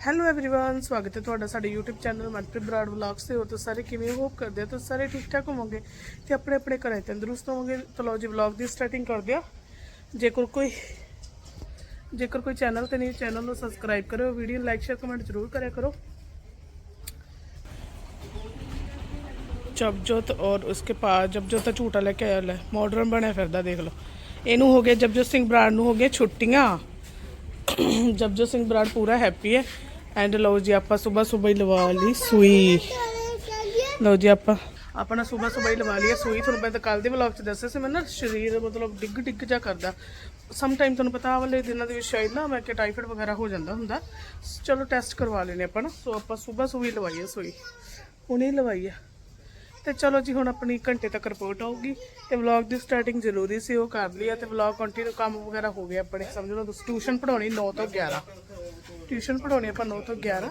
Hello everyone ਸਵਾਗਤ ਹੈ ਤੁਹਾਡਾ ਸਾਡੇ YouTube channel Manpreet Brar vlogs ਤੇ ਹੋ ਤੁਸੀਂ ਸਾਰੇ ਕਿਵੇਂ ਹੋਪ ਕਰਦੇ ਹੋ ਤੁਸੀਂ ਸਾਰੇ ਠੀਕ ਠਾਕ ਹੋਵੋਗੇ ਤੇ ਆਪਣੇ ਆਪਣੇ ਘਰਾਂ 'ਚ ਤੰਦਰੁਸਤ ਹੋਵੋਗੇ ਤਾਂ ਲਓ ਜੀ ਵਲੌਗ ਦੀ ਸਟਾਰਟਿੰਗ ਕਰਦੇ ਆ ਜੇਕਰ ਕੋਈ ਜੇਕਰ ਕੋਈ ਚੈਨਲ ਤੇ ਨਹੀਂ ਚੈਨਲ ਨੂੰ ਸਬਸਕ੍ਰਾਈਬ ਕਰਿਓ ਵੀਡੀਓ ਲਾਈਕ ਸ਼ੇਅਰ ਕਮੈਂਟ ਜ਼ਰੂਰ ਕਰਿਆ ਕਰੋ ਜਬਜੋਤ ਔਰ ਉਸਕੇ ਪਾਸ ਜਬਜੋਤ ਦਾ ਝੂਟਾ ਲੈ ਕੇ ਆਇਆ ਲੈ ਮਾਡਰਨ ਬਣਿਆ ਫਿਰਦਾ ਦੇਖ ਲਓ ਇਹਨੂੰ ਹੋ ਗਿਆ ਜਬਜੋਤ ਸਿੰਘ ਬਰਾੜ ਨੂੰ ਹੋ ਗਿਆ ਛੁੱਟੀਆਂ ਜਬਜੋਤ ਸਿੰਘ ਬਰਾੜ ਪੂਰਾ ਹੈਪੀ ਹੈ ਐਂਡ ਲਓ ਜੀ, ਆਪਾਂ ਸਵੇਰ ਸਵੇਰ ਹੀ ਲਵਾ ਲਈ ਸੂਈ। ਲਓ ਜੀ, ਆਪਾਂ ਆਪਣਾ ਸਵੇਰ ਸਵੇਰ ਹੀ ਲਵਾ ਲਈ ਸੂਈ। ਤੁਹਾਨੂੰ ਮੈਂ ਤਾਂ ਕੱਲ ਦੇ ਵਲੌਗ 'ਚ ਦੱਸਿਆ ਸੀ, ਮੈਂ ਨਾ ਸਰੀਰ ਮਤਲਬ ਡਿੱਗ ਡਿੱਗ ਜਾ ਕਰਦਾ। ਸਮ ਟਾਈਮ ਤੁਹਾਨੂੰ ਪਤਾ ਆਹ ਵਾਲੇ ਦਿਨਾਂ ਦੇ ਵਿੱਚ ਸ਼ਾਇਦ ਨਾ ਮੈਂ ਕਿ ਟਾਈਫਾਇਡ ਵਗੈਰਾ ਹੋ ਜਾਂਦਾ ਹੁੰਦਾ। ਚਲੋ ਟੈਸਟ ਕਰਵਾ ਲੈਨੇ ਆਪਾਂ ਨਾ। ਸੋ ਆਪਾਂ ਸਵੇਰ ਸਵੇਰ ਲਵਾਈਏ ਸੂਈ। ਹੁਣੇ ਲਵਾਈਏ। ਹੈ ਤੇ ਚਲੋ ਜੀ, ਹੁਣ ਆਪਣੀ ਘੰਟੇ ਤੱਕ ਰਿਪੋਰਟ ਆਊਗੀ। ਤੇ ਵਲੌਗ ਦੀ ਸਟਾਰਟਿੰਗ ਜ਼ਰੂਰੀ ਸੀ, ਉਹ ਕਰ ਲਈ ਆ ਤੇ ਵਲੌਗ ਕੰਟੀਨਿਊ ਕੰਮ ਵਗੈਰਾ ਹੋ ਗਿਆ ਆਪਣੇ। ਸਮਝ ਲਓ, ਤੁਸੀਂ ਟਿਊਸ਼ਨ ਪੜਾਉਣੀ 9 ਤੋਂ 11 ਟਿਊਸ਼ਨ ਪੜਾਉਣੀ ਆਪਾਂ 9 ਤੋਂ 11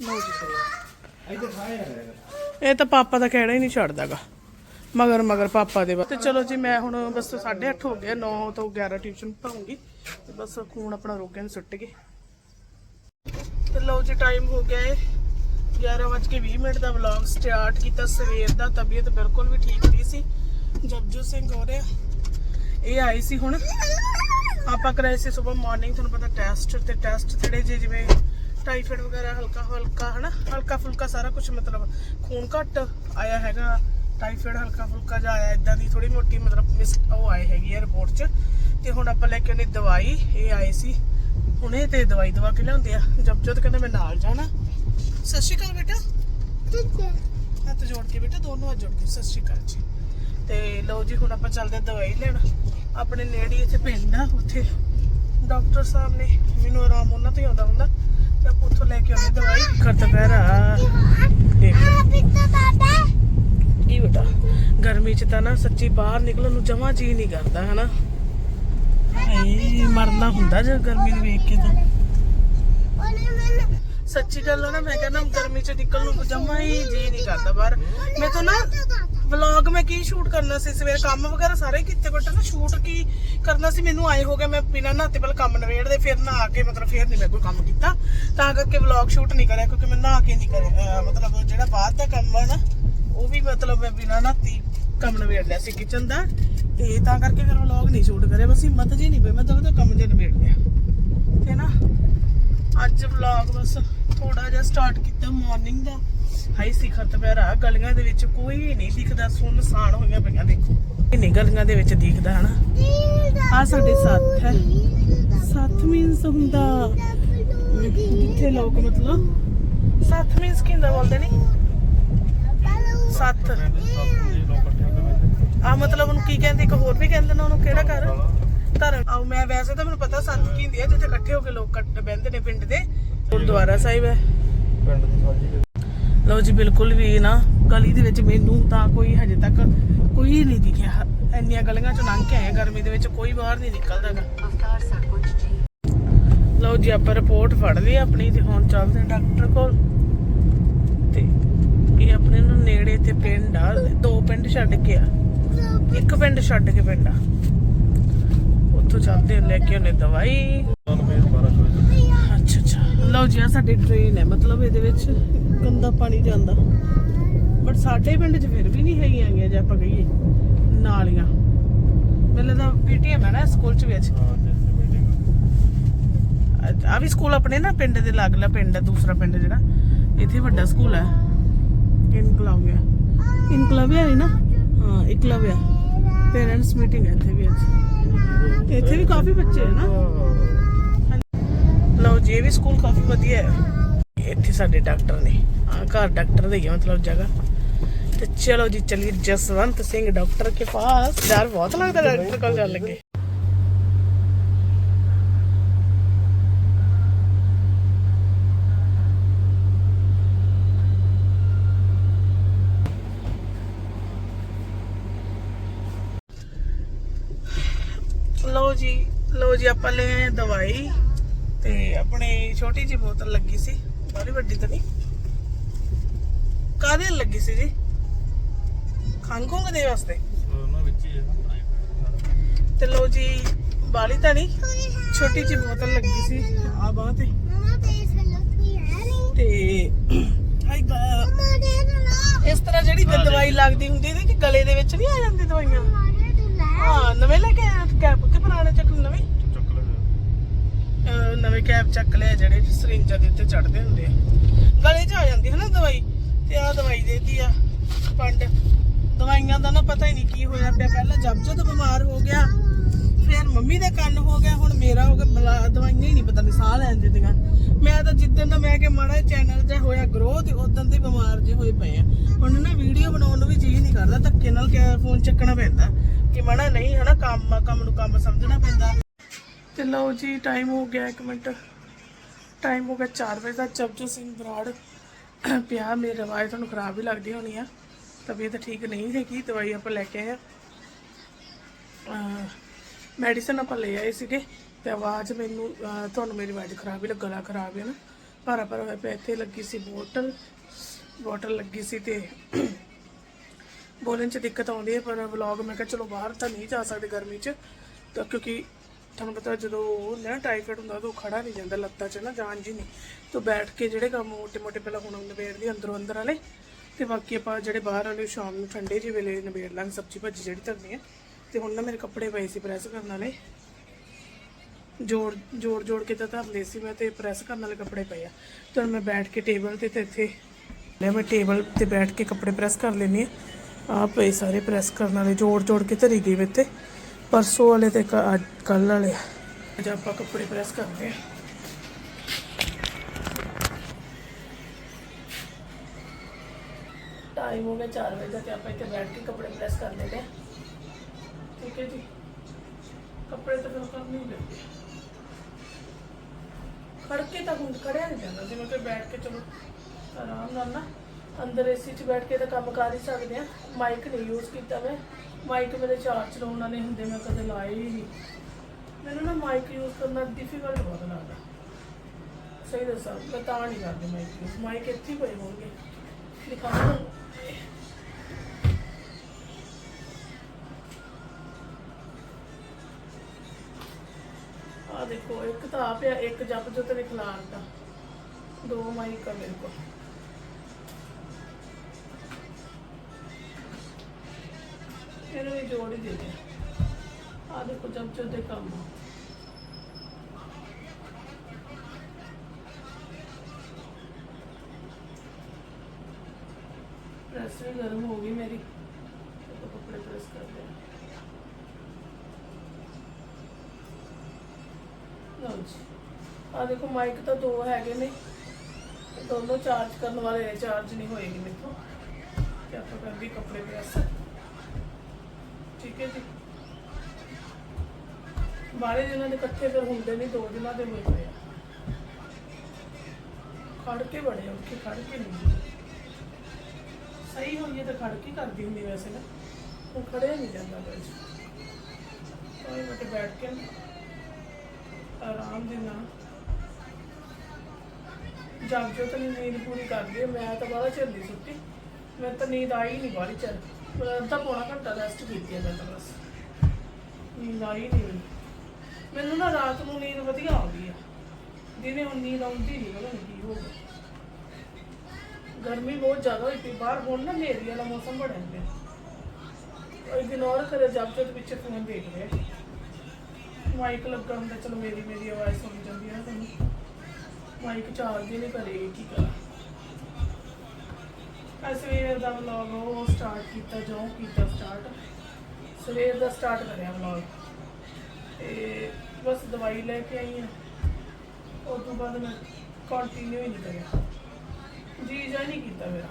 ਲਓ ਜੀ। ਇਹ ਤਾਂ ਪਾਪਾ ਦਾ ਕਹਿਣਾ ਹੀ ਨਹੀਂ ਛੱਡਦਾਗਾ। ਮਗਰ ਮਗਰ ਪਾਪਾ ਦੇ ਤੇ ਚਲੋ ਜੀ, ਮੈਂ ਹੁਣ ਬਸ 8:30 ਹੋ ਗਿਆ 9 ਤੋਂ 11 ਟਿਊਸ਼ਨ ਪੜਾਉਂਗੀ ਤੇ ਬਸ ਖੂਨ ਆਪਣਾ ਰੋਗਿਆਂ ਨੂੰ ਸੁੱਟ ਗਏ। ਤੇ ਲਓ ਜੀ ਟਾਈਮ ਹੋ ਗਿਆ ਏ। 11:20 ਮਿੰਟ ਦਾ ਵਲੌਗ ਸਟਾਰਟ ਕੀਤਾ। ਸਵੇਰ ਦਾ ਤਬੀਅਤ ਬਿਲਕੁਲ ਵੀ ਠੀਕ ਨਹੀਂ ਸੀ। ਜਪਜੂ ਸਿੰਘ ਹੋ ਰਿਹਾ ਇਹ ਆਈ ਸੀ ਹੁਣ। ਆਪਾਂ ਕਰਾਏ ਸੀ ਸਵੇਰ ਮਾਰਨਿੰਗ ਤੁਹਾਨੂੰ ਪਤਾ ਟੈਸਟ ਤੇ ਟੈਸਟ ਜਿਹੜੇ ਜਿਹੇ ਜਿਵੇਂ ਟਾਈਫਾਇਡ ਵਗੈਰਾ ਹਲਕਾ ਹਲਕਾ ਹਨਾ? ਹਲਕਾ ਫੁਲਕਾ ਸਾਰਾ ਕੁਝ ਮਤਲਬ ਖੂਨ ਘੱਟ ਆਇਆ ਹੈਗਾ ਟਾਈਫਾਇਡ ਹਲਕਾ ਫੁਲਕਾ ਜਿਹਾ ਆਇਆ ਇਦਾਂ ਦੀ ਥੋੜੀ ਮੋਟੀ ਮਤਲਬ ਮਿਸ ਉਹ ਆਏ ਹੈਗੀ ਹੈ ਰਿਪੋਰਟ 'ਚ। ਤੇ ਹੁਣ ਆਪਾਂ ਲੈ ਕੇ ਉਹਨੇ ਦਵਾਈ ਇਹ ਆਈ ਸੀ। ਹੁਣੇ ਤੇ ਦਵਾਈ ਦਵਾ ਕੇ ਲਿਆਉਂਦੇ ਆ। ਜਪਜੋਤ ਕਹਿੰਦੇ ਮੈਂ ਨਾਲ ਜਾਣਾ। ਸਤਿ ਸ਼੍ਰੀ ਅਕਾਲ ਬੇਟਾ। ਹੱਥ ਜੋੜ ਕੇ ਬੇਟਾ ਦੋਨੋਂ ਹੱਥ ਜੋੜ ਕੇ। ਸਤਿ ਸ਼੍ਰੀ ਅਕਾਲ ਜੀ। ਤੇ ਲਓ ਜੀ ਹੁਣ ਆਪਾਂ ਚੱਲਦੇ ਦਵਾਈ ਲੈਣ। ਆਪਣੇ ਨੇੜੇ ਇੱਥੇ ਪਿੰਡ ਆ ਉੱਥੇ। ਡਾਕਟਰ ਸਾਹਿਬ ਨੇ ਮੈਨੂੰ ਆਰਾਮ ਉਹਨਾਂ ਤੋਂ ਹੀ ਆਉਂਦਾ ਹੁੰਦਾ। ਤੇ ਆਪਾਂ ਉੱਥੋਂ ਲੈ ਕੇ ਆਉਂਦੇ ਦਵਾਈ। ਪੈਰਾ ਦੇਖ। ਕੀ ਬੇਟਾ? ਗਰਮੀ ਚ ਤਾਂ ਨਾ ਸੱਚੀ ਬਾਹਰ ਨਿਕਲਣ ਨੂੰ ਜਮਾ ਜੀ ਨਹੀਂ ਕਰਦਾ ਹਨਾ? ਹਾਏ ਮਰਨਾ ਹੁੰਦਾ ਜੇ ਗਰਮੀ ਨੂੰ ਵੇਖ ਕੇ ਤਾਂ। ਸੱਚੀ ਗੱਲ ਆ ਨਾ ਮੈਂ ਕਹਿੰਦਾ ਗਰਮੀ ਚ ਨਿਕਲਣ ਨੂੰ ਜਮਾ ਹੀ ਜੀ ਨਹੀਂ ਕਰਦਾ ਬਾਹਰ। ਮੈਂ ਤਾਂ ਨਾ ਵਲੌਗ ਮੈਂ ਕੀ ਸ਼ੂਟ ਕਰਨਾ ਸੀ? ਸਵੇਰੇ ਕੰਮ ਵਗੈਰਾ ਸਾਰੇ ਕੀਤੇ ਬਟ ਨਾ ਸ਼ੂਟ ਕੀ ਕਰਨਾ ਸੀ ਮੈਨੂੰ ਆਏ ਹੋ ਗਿਆ ਮੈਂ ਬਿਨਾਂ ਨਹਾਤੇ ਪਹਿਲਾਂ ਕੰਮ ਨਵੇੜਦੇ ਫਿਰ ਨਹਾ ਕੇ ਮਤਲਬ ਫਿਰ ਨਹੀਂ ਮੈਂ ਕੋਈ ਕੰਮ ਕੀਤਾ। ਤਾਂ ਕਰਕੇ ਵਲੌਗ ਸ਼ੂਟ ਨਹੀਂ ਕਰਿਆ, ਕਿਉਂਕਿ ਮੈਂ ਨਹਾ ਕੇ ਨਹੀਂ ਕਰਿਆ। ਮਤਲਬ ਜਿਹੜਾ ਬਾਅਦ ਦਾ ਕੰਮ ਆ ਨਾ, ਉਹ ਵੀ ਮਤਲਬ ਮੈਂ ਬਿਨਾਂ ਨਹਾਤੀ ਕੰਮ ਨਵੇੜ ਲਿਆ ਸੀ ਕਿਚਨ ਦਾ। ਤੇ ਤਾਂ ਕਰਕੇ ਫਿਰ ਵਲੌਗ ਨਹੀਂ ਸ਼ੂਟ ਕਰਿਆ, ਬਸ ਹਿੰਮਤ ਜੀ ਨਹੀਂ ਪਈ, ਮੈਂ ਤਾਂ ਕੰਮ ਜੇ ਨਵੇੜ ਲਿਆ। ਤੇ ਨਾ, ਅੱਜ ਵਲੌਗ ਬਸ ਥੋੜਾ ਜਿਹਾ ਸਟਾਰਟ ਕੀਤਾ ਮਾਰਨਿੰਗ ਦਾ। ਹਾਈ ਸਿਖਰ ਦੁਪਹਿਰਾ ਗਲੀਆਂ ਦੇ ਵਿੱਚ ਕੋਈ ਨਹੀਂ ਦਿਖਦਾ ਸੁੰਨਸਾਨ ਹੋਈਆਂ ਪਈਆਂ, ਦੇਖੋ। ਇਹ ਗਲੀਆਂ ਦੇ ਵਿੱਚ ਦਿਖਦਾ, ਹਨਾ? ਆ ਸਾਡੇ ਸੱਥ ਹੈ। ਸੱਥ ਮੀਨਸ ਹੁੰਦਾ। ਜਿੱਥੇ ਲੋਕ ਮਤਲਬ? ਸੱਥ ਮੀਨਸ ਕੀ ਬੋਲਦੇ ਨਹੀਂ ਸੱਥ। ਆ ਮਤਲਬ ਉਹਨੂੰ ਕੀ ਕਹਿੰਦੇ? ਇੱਕ ਹੋਰ ਵੀ ਕਹਿੰਦੇ ਨੇ ਉਹਨੂੰ, ਕਿਹੜਾ ਘਰ? ਧਰਮ। ਆਉ ਮੈਂ ਵੈਸੇ ਤਾਂ ਮੈਨੂੰ ਪਤਾ ਸੱਤ ਕੀ ਹੁੰਦੀ ਹੈ ਜਿੱਥੇ ਇਕੱਠੇ ਹੋ ਕੇ ਲੋਕ ਕੱਟ ਨੇ ਪਿੰਡ ਦੇ। ਗੁਰਦੁਆਰਾ ਸਾਹਿਬ ਹੈ। ਪਿੰਡ ਦੀ ਸਾਜੀ ਲਓ ਜੀ ਬਿਲਕੁਲ ਵੀ ਨਾ ਗਲੀ ਦੇ ਵਿੱਚ ਮੈਨੂੰ ਤਾਂ ਕੋਈ ਹਜੇ ਤੱਕ ਕੋਈ ਨਹੀਂ ਦਿਖਿਆ। ਇੰਨੀਆਂ ਗਲੀਆਂ ਚੋਂ ਲੰਘ ਕੇ ਆਏ ਹਾਂ, ਗਰਮੀ ਦੇ ਵਿੱਚ ਕੋਈ ਬਾਹਰ ਨਹੀਂ ਨਿਕਲਦਾਗਾ ਲਓ ਜੀ ਆਪਾਂ ਰਿਪੋਰਟ ਫੜ ਲਈ ਆਪਣੀ ਤੇ ਹੁਣ ਚੱਲਦੇ ਡਾਕਟਰ ਕੋਲ। ਤੇ ਇਹ ਆਪਣੇ ਨੂੰ ਨੇੜੇ ਤੇ ਪਿੰਡ ਆ ਦੋ ਪਿੰਡ ਛੱਡ ਕੇ ਆ। ਇੱਕ ਪਿੰਡ ਛੱਡ ਕੇ ਪਿੰਡ ਆ। ਉੱਥੋਂ ਚੱਲਦੇ ਲੈ ਕੇ ਉਹਨੇ ਦਵਾਈ। 99 12 ਚੋਂ ਅੱਛਾ ਅੱਛਾ। ਲਓ ਜੀ ਆ ਸਾਡੀ ਟ੍ਰੇਨ ਹੈ। ਮਤਲਬ ਇਹਦੇ ਵਿੱਚ ਗੰਦਾ ਪਾਣੀ ਜਾਂਦਾ। ਬਟ ਸਾਡੇ ਪਿੰਡ 'ਚ ਫਿਰ ਵੀ ਨਹੀਂ ਹੈਗੀਆਂ ਹੈਗੀਆਂ ਜੇ ਆਪਾਂ ਕਹੀਏ। ਨਾਲੀਆਂ। ਮੈਨੂੰ ਲੱਗਦਾ ਪੀਟੀਐਮ ਹੈ ਨਾ ਸਕੂਲ 'ਚ ਵਿੱਚ। ਆ ਵੀ ਸਕੂਲ ਆਪਣੇ ਨਾ ਪਿੰਡ ਦੇ ਲਾਗਲਾ ਪਿੰਡ ਹੈ ਦੂਸਰਾ ਪਿੰਡ ਜਿਹੜਾ। ਇੱਥੇ ਵੱਡਾ ਸਕੂਲ ਹੈ। ਇਨਕਲਵਿਆ ਇਨਕਲਵਿਆ ਹੈ ਨਾ? ਹਾਂ ਇਕਲਵਿਆ ਪੇਰੈਂਟਸ ਮੀਟਿੰਗ ਹੈ ਇੱਥੇ ਵੀ ਅੱਜ। ਇੱਥੇ ਵੀ ਕਾਫੀ ਬੱਚੇ ਹੈ ਨਾ? ਲਓ ਜੀ ਇਹ ਵੀ ਸਕੂਲ ਕਾਫੀ ਵਧੀਆ ਹੈ। ਇੱਥੇ ਸਾਡੇ ਡਾਕਟਰ ਨੇ। ਆ ਘਰ ਡਾਕਟਰ ਦੇ ਹੀ ਆ, ਮਤਲਬ ਜਗ੍ਹਾ। ਤੇ ਚਲੋ ਜੀ, ਚਲਿਏ ਜਸਵੰਤ ਸਿੰਘ ਡਾਕਟਰ ਕੇ ਪਾਸ। ਯਾਰ, ਬਹੁਤ ਲੱਗਦਾ ਡਾਕਟਰ ਕੋਲ ਚੱਲ ਲੱਗੇ ਲਓ ਜੀ ਲਓ ਜੀ, ਆਪਾਂ ਲੈ ਆਏ ਦਵਾਈ। ਤੇ ਆਪਣੀ ਛੋਟੀ ਜਿਹੀ ਬੋਤਲ ਲੱਗੀ ਸੀ ਬੜੀ ਵੱਡੀ ਤਾਂ ਨਹੀਂ। ਕਾਹਦੇ ਲੱਗੀ ਸੀ ਜੀ? ਖੁੰਘ ਦੇ ਵਾਸਤੇ। ਉਹਨਾਂ ਵਿੱਚ ਹੀ ਹੈ ਨਾ ਤੇ ਲਓ ਜੀ ਬਾਲੀ ਤਾਂ ਨਹੀਂ ਛੋਟੀ ਜਿਹੀ ਬੋਤਲ ਲੱਗੀ ਸੀ ਆ ਬਾਹ ਤੇ। ਤੇ ਇਸ ਤਰ੍ਹਾਂ ਜਿਹੜੀ ਦਵਾਈ ਲੱਗਦੀ ਹੁੰਦੀ ਸੀ ਕਿ ਗਲੇ ਦੇ ਵਿੱਚ ਨਹੀਂ ਆ ਜਾਂਦੀ ਦਵਾਈਆਂ? ਹਾਂ ਨਵੇਂ ਲੈ ਕੇ ਆਇਆ ਕੈਪ ਕਿ ਪੁਰਾਣੇ ਚੱਕ ਨਵੇਂ? ਲੈ ਨਵੇਂ ਕੈਪ ਚੱਕ ਲਿਆ, ਜਿਹੜੇ ਸਰਿੰਜਾਂ ਦੇ ਉੱਤੇ ਚੜਦੇ ਹੁੰਦੇ ਆ। ਗਲੇ 'ਚ ਆ ਜਾਂਦੀ ਹੈ ਨਾ ਦਵਾਈ, ਤੇ ਆ ਦਵਾਈ ਦੇਤੀ ਆ ਪੰਡ। ਦਵਾਈਆਂ ਦਾ ਨਾ ਪਤਾ ਹੀ ਨਹੀਂ ਕੀ ਹੋਇਆ ਪਿਆ। ਪਹਿਲਾਂ ਜਬ ਜਦ ਬਿਮਾਰ ਹੋ ਗਿਆ, ਫਿਰ ਮੰਮੀ ਦਾ ਕੰਨ ਹੋ ਗਿਆ, ਹੁਣ ਮੇਰਾ ਹੋ ਗਿਆ। ਦਵਾਈਆਂ ਹੀ ਨਹੀਂ ਪਤਾ ਨਹੀਂ ਸਾਹ ਲੈਣ ਦਿੰਦੀਆਂ। ਮੈਂ ਤਾਂ ਜਿੱਦਣ ਦਾ ਮੈਂ ਕਿ ਮਾੜਾ ਚੈਨਲ ਜਿਹਾ ਹੋਇਆ ਗਰੋ ਤੇ ਉਦੋਂ ਦੇ ਬਿਮਾਰ ਜੇ ਹੋਏ ਪਏ ਆ। ਹੁਣ ਨਾ ਵੀਡੀਓ ਬਣਾਉਣ ਨੂੰ ਵੀ ਜੀ ਨਹੀਂ ਕਰਦਾ, ਧੱਕੇ ਨਾਲ ਫੋਨ ਚੱਕਣਾ ਪੈਂਦਾ। ਕਿ ਮਾੜਾ ਨਹੀਂ, ਹਨਾ, ਕੰਮ ਕੰਮ ਨੂੰ ਕੰਮ ਸਮਝਣਾ ਪੈਂਦਾ। ਤੇ ਲਓ ਜੀ ਟਾਈਮ ਹੋ ਗਿਆ 1 ਮਿੰਟ। ਟਾਈਮ ਹੋ ਗਿਆ 4 ਵਜੇ ਦਾ। ਜਪਜੋਤ ਸਿੰਘ ਬਰਾੜ ਪਿਆ, ਮੇਰੀ ਆਵਾਜ਼ ਤੁਹਾਨੂੰ ਖਰਾਬ ਹੀ ਲੱਗਦੀ ਹੋਣੀ ਆ। ਤਬੀਅਤ ਠੀਕ ਨਹੀਂ ਹੈਗੀ, ਦਵਾਈ ਆਪਾਂ ਲੈ ਕੇ ਆਏ ਆ। ਮੈਡੀਸਨ ਆਪਾਂ ਲੈ ਆਏ ਸੀਗੇ ਤੇ ਆਵਾਜ਼ ਮੈਨੂੰ ਤੁਹਾਨੂੰ ਮੇਰੀ ਆਵਾਜ਼ ਖਰਾਬ ਹੀ ਲੱਗਾ ਖਰਾਬ ਹੈ ਨਾ। ਭਾਰਾ ਭਾਰਾ ਹੋਇਆ ਪਿਆ, ਇੱਥੇ ਲੱਗੀ ਸੀ ਬੋਟਲ ਬੋਟਲ ਲੱਗੀ ਸੀ ਤੇ ਬੋਲਣ ਚ ਦਿੱਕਤ ਆਉਂਦੀ ਹੈ, ਪਰ ਵਲੌਗ ਮੈਂ ਕਿਹਾ ਚਲੋ ਬਾਹਰ ਤਾਂ ਨਹੀਂ ਜਾ ਸਕਦੇ ਗਰਮੀ ਚ, ਤਾਂ ਕਿਉਂਕਿ ਤੁਹਾਨੂੰ ਪਤਾ ਜਦੋਂ ਉਹ ਹੁੰਦਾ ਨਾ ਟਾਈਫਾਇਡ ਹੁੰਦਾ ਤਾਂ ਉਹ ਖੜਾ ਨਹੀਂ ਜਾਂਦਾ ਲੱਤਾਂ 'ਚ ਨਾ ਜਾਨ ਜੀ ਨਹੀਂ। ਤਾਂ ਬੈਠ ਕੇ ਜਿਹੜੇ ਕੰਮ ਮੋਟੇ ਮੋਟੇ ਪਹਿਲਾਂ ਹੁਣ ਨਿਬੇੜਦੀ ਅੰਦਰੋਂ ਅੰਦਰ ਵਾਲੇ, ਤੇ ਬਾਕੀ ਆਪਾਂ ਜਿਹੜੇ ਬਾਹਰ ਵਾਲੇ ਸ਼ਾਮ ਨੂੰ ਠੰਡੇ ਜਿਹੇ ਵੇਲੇ ਨਿਬੇੜ ਲਾਂਗੇ, ਸਬਜ਼ੀ ਭਾਜੀ ਜਿਹੜੀ ਧਰਨੀ ਹੈ ਤੇ ਹੁਣ ਨਾ ਮੇਰੇ ਕੱਪੜੇ ਪਏ ਸੀ ਪ੍ਰੈਸ ਕਰਨ ਵਾਲੇ। ਜੋੜ ਜੋੜ ਜੋੜ ਕੇ ਤਾਂ ਧਰ ਲਏ ਸੀ ਮੈਂ ਤੇ ਪ੍ਰੈਸ ਕਰਨ ਵਾਲੇ ਕੱਪੜੇ ਪਏ ਆ। ਤੇ ਹੁਣ ਮੈਂ ਬੈਠ ਕੇ ਟੇਬਲ ਤੇ ਤੇ ਇੱਥੇ ਲੈ ਮੈਂ ਟੇਬਲ ਤੇ ਬੈਠ ਕੇ ਕੱਪੜੇ ਪ੍ਰੈਸ ਕਰ ਲੈਣੀ ਆ। ਆ ਪਏ ਸਾਰੇ ਪ੍ਰੈਸ ਕਰਨ ਵਾਲੇ, ਜੋੜ ਜੋੜ ਕੇ ਧਰੀ ਗਈ ਮੇਤੇ ਤੇ। ਕੱਲ ਵਾਲੇ ਆ। ਅੱਜ ਆਪਾਂ ਕੱਪੜੇ ਪ੍ਰੈਸ ਕਰਦੇ ਆ ਟਾਈਮ ਹੋ ਗਿਆ 4 ਵਜੇ ਦਾ ਤੇ ਆਪਾਂ ਇੱਥੇ ਬੈਠ ਕੇ ਕੱਪੜੇ ਪ੍ਰੈਸ ਕਰ ਲੈਂਦੇ ਆ ਠੀਕ ਹੈ ਜੀ ਕੱਪੜੇ ਤਾਂ ਫਿਰ ਕਰਨੇ ਹੀ ਪੈਂਦੇ ਆ। ਖੜ ਕੇ ਤਾਂ ਹੁਣ ਖੜਿਆ ਨਹੀਂ ਜਾਂਦਾ ਜਿਵੇਂ ਕਿ ਬੈਠ ਕੇ ਚਲੋ ਆਰਾਮ ਅੰਦਰ ਏਸੀ 'ਚ ਬੈਠ ਕੇ ਤਾਂ ਕੰਮ ਕਰ ਹੀ ਸਕਦੇ ਆ। ਮਾਈਕ ਨਹੀਂ ਯੂਜ਼ ਕੀਤਾ ਮੈਂ। ਮਾਈਕ ਮੇਰੇ ਚਾਰਜ ਲਾਉਣ ਵਾਲੇ ਹੁੰਦੇ, ਮੈਂ ਕਦੇ ਲਾਏ ਹੀ ਨਹੀਂ। ਮੈਨੂੰ ਨਾ ਮਾਈਕ ਯੂਜ਼ ਕਰਨਾ ਡਿਫਿਕਲਟ ਬਹੁਤ ਲੱਗਦਾ। ਸਹੀ ਦੱਸਾਂ, ਮੈਂ ਤਾਂ ਨਹੀਂ ਕਰਦੀ ਮਾਈਕ ਯੂਜ਼ ਮਾਈਕ ਇੱਥੇ ਪਏ ਹੋਣਗੇ। ਦਿਖਾਉਂ ਆ ਦੇਖੋ, ਇੱਕ ਤਾਂ ਆ ਪਿਆ, ਇੱਕ ਜੱਪ ਜੋ ਤੇ ਖਿਲਾਰਤਾ ਦੋ। ਮਾਈਕ ਆ ਮੇਰੇ ਕੋਲ। ਇਹਨੂੰ ਵੀ ਜੋੜ ਹੀ ਦੇ ਆ ਦੇਖੋ ਜੱਪ ਜੋ ਕੰਮ। ਪ੍ਰੈਸ ਵੀ ਗਰਮ ਹੋ ਗਈ ਮੇਰੀ। तो ਕੱਪੜੇ ਪ੍ਰੈਸ ਕਰਦੇ ਆ। ਲਓ ਜੀ। ਆ ਦੇਖੋ ਮਾਈਕ ਤਾਂ ਦੋ ਹੈਗੇ ਨੇ। ਤੇ ਦੋਨੋਂ ਚਾਰਜ ਕਰਨ ਵਾਲੇ ਚਾਰਜ ਨਹੀਂ ਹੋਏਗੀ ਮੇਥੋਂ ਤੇ। ਆਪਾਂ ਕਰਦੇ ਕੱਪੜੇ ਪ੍ਰੈਸ। ਠੀਕ ਹੈ ਜੀ। ਬਾਰੇ ਦਿਨਾਂ ਦੇ ਇਕੱਠੇ ਫਿਰ ਹੁੰਦੇ ਨਹੀਂ, ਦੋ ਦਿਨਾਂ ਦੇ ਹੋਏ ਪਏ ਖੜ ਕੇ ਬੜੇ ਔਖੇ ਖੜ ਕੇ ਨਹੀਂ। ਸਹੀ ਹੋਈਏ ਤਾਂ ਖੜ ਕੇ ਕਰਦੀ ਹੁੰਦੀ ਵੈਸੇ ਨਾ। ਉਹ ਖੜਿਆ ਨਹੀਂ ਜਾਂਦਾ ਬਸ ਕੋਈ ਮੈਂ ਬੈਠ ਕੇ ਆਰਾਮ ਦੇ ਨਾਲ। ਜਦ ਜੋ ਤਾਂ ਨੀਂਦ ਪੂਰੀ ਕਰਦੀ ਹੈ ਮੈਂ ਤਾਂ ਬਾਹਰ ਚੱਲਦੀ ਸੁੱਤੀ। ਮੈਂ ਤਾਂ ਨੀਂਦ ਆਈ ਨਹੀਂ ਬਾਹਲੀ ਚੱਲ ਅੱਧਾ ਪੌਣਾ ਘੰਟਾ ਰੈਸਟ ਕੀਤੀ ਹੈ ਮੈਂ ਤਾਂ ਬਸ। ਨੀਂਦ ਆਈ ਨਹੀਂ ਮੈਨੂੰ। ਮੈਨੂੰ ਨਾ ਰਾਤ ਨੂੰ ਨੀਂਦ ਵਧੀਆ ਆਉਂਦੀ ਆ। ਦਿਨੇ ਹੁਣ ਨੀਂਦ ਆਉਂਦੀ ਨਹੀਂ ਪਤਾ ਨਹੀਂ ਕੀ ਹੋ ਗਿਆ। ਗਰਮੀ ਬਹੁਤ ਜ਼ਿਆਦਾ ਹੋਈ ਪਈ। ਬਾਹਰ ਹੁਣ ਨਾ ਹਨੇਰੀ ਵਾਲਾ ਮੌਸਮ ਬਣਿਆ ਪਿਆ। ਇਗਨੋਰ ਕਰੇ ਜਦ ਤੱਕ ਪਿੱਛੇ ਫੋਨ ਦੇਖ ਰਿਹਾ। ਮਾਈਕ ਲੱਗਾ ਹੁੰਦਾ ਚਲੋ ਮੇਰੀ ਮੇਰੀ ਆਵਾਜ਼ ਸੁਣ ਜਾਂਦੀ ਹੈ ਨਾ ਤੁਹਾਨੂੰ ਮਾਈਕ ਚਾਰਜ ਹੀ ਨਹੀਂ ਕਰੇਗੀ ਕੀ ਕਰਾਂ। ਸਵੇਰ ਦਾ ਵਲੌਗ ਉਹ ਸਟਾਰਟ ਕੀਤਾ, ਜੋ ਕੀਤਾ ਸਟਾਰਟ ਸਵੇਰ ਦਾ ਸਟਾਰਟ ਕਰਿਆ ਵਲੌਗ ਤੇ ਬਸ ਦਵਾਈ ਲੈ ਕੇ ਆਈ ਹਾਂ। ਉਸ ਤੋਂ ਬਾਅਦ ਮੈਂ ਕੰਟੀਨਿਊ ਹੀ ਨਹੀਂ ਕਰਿਆ। ਜੀ ਜਾ ਨਹੀਂ ਕੀਤਾ ਮੇਰਾ।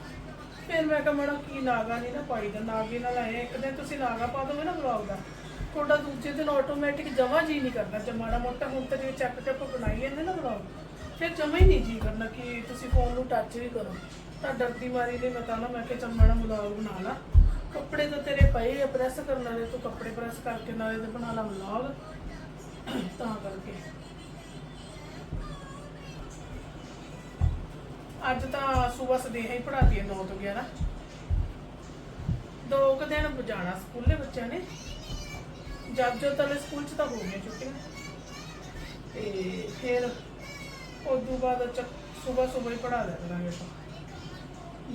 ਫਿਰ ਮੈਂ ਕਿਹਾ, ਮੜਾ ਕੀ ਨਾਗਾ ਨਹੀਂ ਨਾ ਪਾਈ ਦਾ, ਨਾਗੇ ਨਾਲ ਆਏ ਇੱਕ ਦਿਨ ਤੁਸੀਂ ਨਾਗਾ ਪਾ ਦੋਗੇ ਨਾ ਵਲੌਗ ਦਾ, ਤੁਹਾਡਾ ਦੂਜੇ ਦਿਨ ਆਟੋਮੈਟਿਕ ਜਮਾ ਜੀ ਨਹੀਂ ਕਰਨਾ ਜੇ ਮਾੜਾ ਮੋਟਾ ਹੁਣ ਤਾਂ ਜਿਵੇਂ ਚੱਕ ਚੱਕ ਬਣਾਈ ਜਾਂਦੇ ਨਾ ਵਲੌਗ ਫਿਰ ਜਮਾ ਹੀ ਨਹੀਂ ਜੀ ਕਰਨਾ ਕਿ ਤੁਸੀਂ ਫੋਨ ਨੂੰ ਟੱਚ ਵੀ ਕਰੋ। ਤਾਂ ਡਰਦੀ ਮਾਰੀ ਨੇ ਪਤਾ ਨਾ ਮੈਂ ਕਿਹਾ ਚੱਲ ਮਾੜਾ ਬਣਾ ਲਾ। ਕੱਪੜੇ ਤਾਂ ਤੇਰੇ ਪਏ ਆ ਪ੍ਰੈਸ ਕਰਨ ਵਾਲੇ, ਤੂੰ ਕੱਪੜੇ ਪ੍ਰੈਸ ਕਰਕੇ ਨਾਲੇ ਤੇ ਬਣਾ ਲਾ ਵਲੌਗ ਤਾਂ ਕਰਕੇ। ਅੱਜ ਤਾਂ ਸਵੇਰ ਸਦੇਹਾ ਹੀ ਪੜਾਤੀ ਹੈ 9 ਤੋਂ 11 ਦੋ ਕੁ ਦਿਨ ਜਾਣਾ ਸਕੂਲੇ ਬੱਚਿਆਂ ਨੇ। ਜਦ ਜੋ ਤਲੇ ਸਕੂਲ ਚ ਤਾਂ ਹੋ ਗਈਆਂ ਛੁੱਟੀਆਂ। ਤੇ ਫਿਰ ਉਸ ਬਾਅਦ ਸਵੇਰ ਸਵੇਰ ਹੀ ਪੜਾ ਦਿਆ ਕਰਾਂਗੇ ਆਪਾਂ।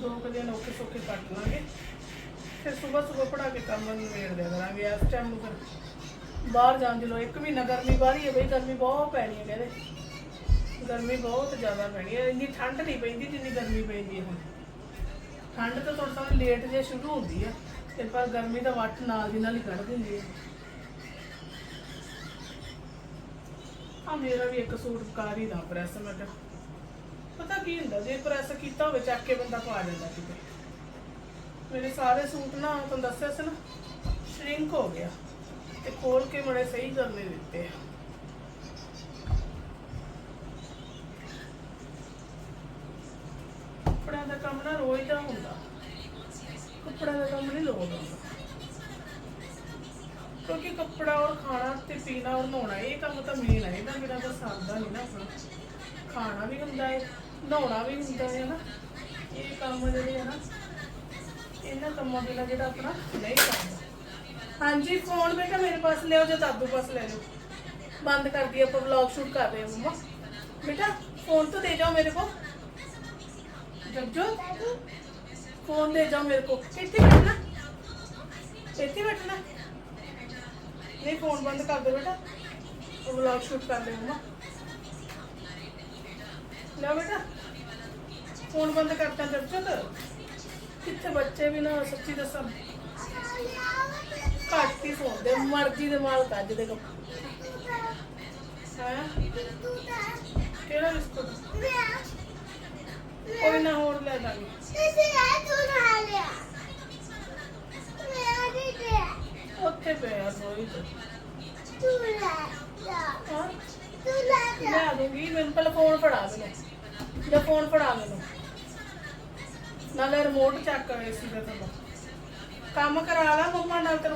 ਦੋ ਕੁ ਦਿਨ ਔਖੇ ਸੌਖੇ ਕੱਟ ਲਾਂਗੇ। ਫਿਰ ਸਵੇਰ ਸਵੇਰ ਪੜਾ ਕੇ ਕੰਮ ਨੂੰ ਵੇੜ ਦਿਆ ਕਰਾਂਗੇ ਇਸ ਟਾਈਮ ਨੂੰ ਫਿਰ ਬਾਹਰ ਜਾਣ ਦੀ ਲੋ ਇੱਕ ਮਹੀਨਾ ਗਰਮੀ ਬਾਹਰੀ ਹੈ ਬਈ, ਗਰਮੀ ਬਹੁਤ ਪੈਣੀ ਹੈ ਕਹਿੰਦੇ। ਗਰਮੀ ਬਹੁਤ ਜ਼ਿਆਦਾ ਪੈਣੀ ਹੈ, ਇੰਨੀ ਠੰਡ ਨਹੀਂ ਪੈਂਦੀ ਜਿੰਨੀ ਗਰਮੀ ਪੈਂਦੀ ਹੈ ਹੁਣ। ਠੰਡ ਤਾਂ ਥੋੜਾ ਥੋੜਾ ਲੇਟ ਜੇ ਸ਼ੁਰੂ ਹੁੰਦੀ ਹੈ, ਤੇ ਪਰ ਗਰਮੀ ਦਾ ਵੱਟ ਨਾਲ ਦੀ ਨਾਲ ਹੀ ਕੱਢ ਦਿੰਦੀ ਹੈ। ਆ ਮੇਰਾ ਵੀ ਇੱਕ ਸੂਟ ਕਰ ਹੀ ਦਾ ਪ੍ਰੈਸ ਮੈਂ ਕਿਹਾ ਪਤਾ ਕੀ ਹੁੰਦਾ, ਜੇ ਪ੍ਰੈਸ ਕੀਤਾ ਹੋਵੇ, ਚੱਕ ਕੇ ਬੰਦਾ ਪਾ ਜਾਂਦਾ ਕਿਤੇ। ਮੇਰੇ ਸਾਰੇ ਸੂਟ ਨਾ ਤੁਹਾਨੂੰ ਦੱਸਿਆ ਸੀ ਨਾ ਸ਼ਰਿੰਕ ਹੋ ਗਿਆ। ਤੇ ਖੋਲ ਕੇ ਬੜੇ ਸਹੀ ਕਰਨੇ ਦਿੱਤੇ ਆ। ਕੱਪੜਿਆਂ ਦਾ ਕੰਮ ਨਾ ਰੋਜ਼ ਦਾ ਹੁੰਦਾ। ਕੱਪੜਿਆਂ ਦਾ ਕੰਮ ਨਹੀਂ ਲੋੜ ਹੁੰਦਾ ਕਿਉਂਕਿ ਕੱਪੜਾ ਔਰ ਖਾਣਾ ਤੇ ਪੀਣਾ ਔਰ ਨਹਾਉਣਾ, ਇਹ ਕੰਮ ਤਾਂ ਮੇਨ ਹੈ ਇਹਦਾ ਬਿਨਾਂ ਤਾਂ ਸਰਦਾ ਨਹੀਂ ਨਾ ਆਪਣਾ। ਖਾਣਾ ਵੀ ਹੁੰਦਾ ਹੈ ਨਹਾਉਣਾ ਵੀ ਹੁੰਦਾ ਹੈ ਨਾ। ਇਹ ਕੰਮ ਜਿਹੜੇ ਹੈ ਨਾ, ਇਹਨਾਂ ਕੰਮਾਂ ਬਿਨਾ ਜਿਹੜਾ ਆਪਣਾ ਨਹੀਂ ਕਰਦਾ ਹਾਂਜੀ ਫੋਨ ਮੈਂ ਕਿਹਾ ਮੇਰੇ ਪਾਸ ਲਿਓ ਜਾਂ ਦਾਦੂ ਪਾਸ ਲੈ ਲਓ ਬੰਦ ਕਰ ਦਈਏ ਆਪਾਂ ਵਲੌਗ ਸ਼ੂਟ ਕਰ ਰਹੇ ਹਾਂ ਮੰਮਾ। ਬੇਟਾ ਫੋਨ ਤਾਂ ਦੇ ਜਾਓ ਮੇਰੇ ਕੋਲ। ਜੱਜੋ ਫੋਨ ਦੇ ਜਾਓ ਮੇਰੇ ਕੋਲ। ਕਿੱਥੇ ਬੈਠਣਾ। ਇੱਥੇ ਬੈਠਣਾ। ਨਹੀਂ ਫੋਨ ਬੰਦ ਕਰ ਦੇ ਬੇਟਾ। ਵਲੌਗ ਸ਼ੂਟ ਕਰ ਰਹੇ ਹਾਂ ਲੈ ਬੇਟਾ। ਫੋਨ ਬੰਦ ਕਰਤਾ ਜੱਜਤ ਕਿੱਥੇ ਬੱਚੇ ਵੀ ਨਾ, ਸੱਚੀ ਦੱਸਾਂ। ਘੱਟ ਹੀ ਦੇ ਮਰਜ਼ੀ ਦੇ ਮਾਲ ਕੱਜ ਦੇ ਕੱਪੜੇ ਹੈ? ਕਿਹੜਾ ਬਿਸਕੁਟ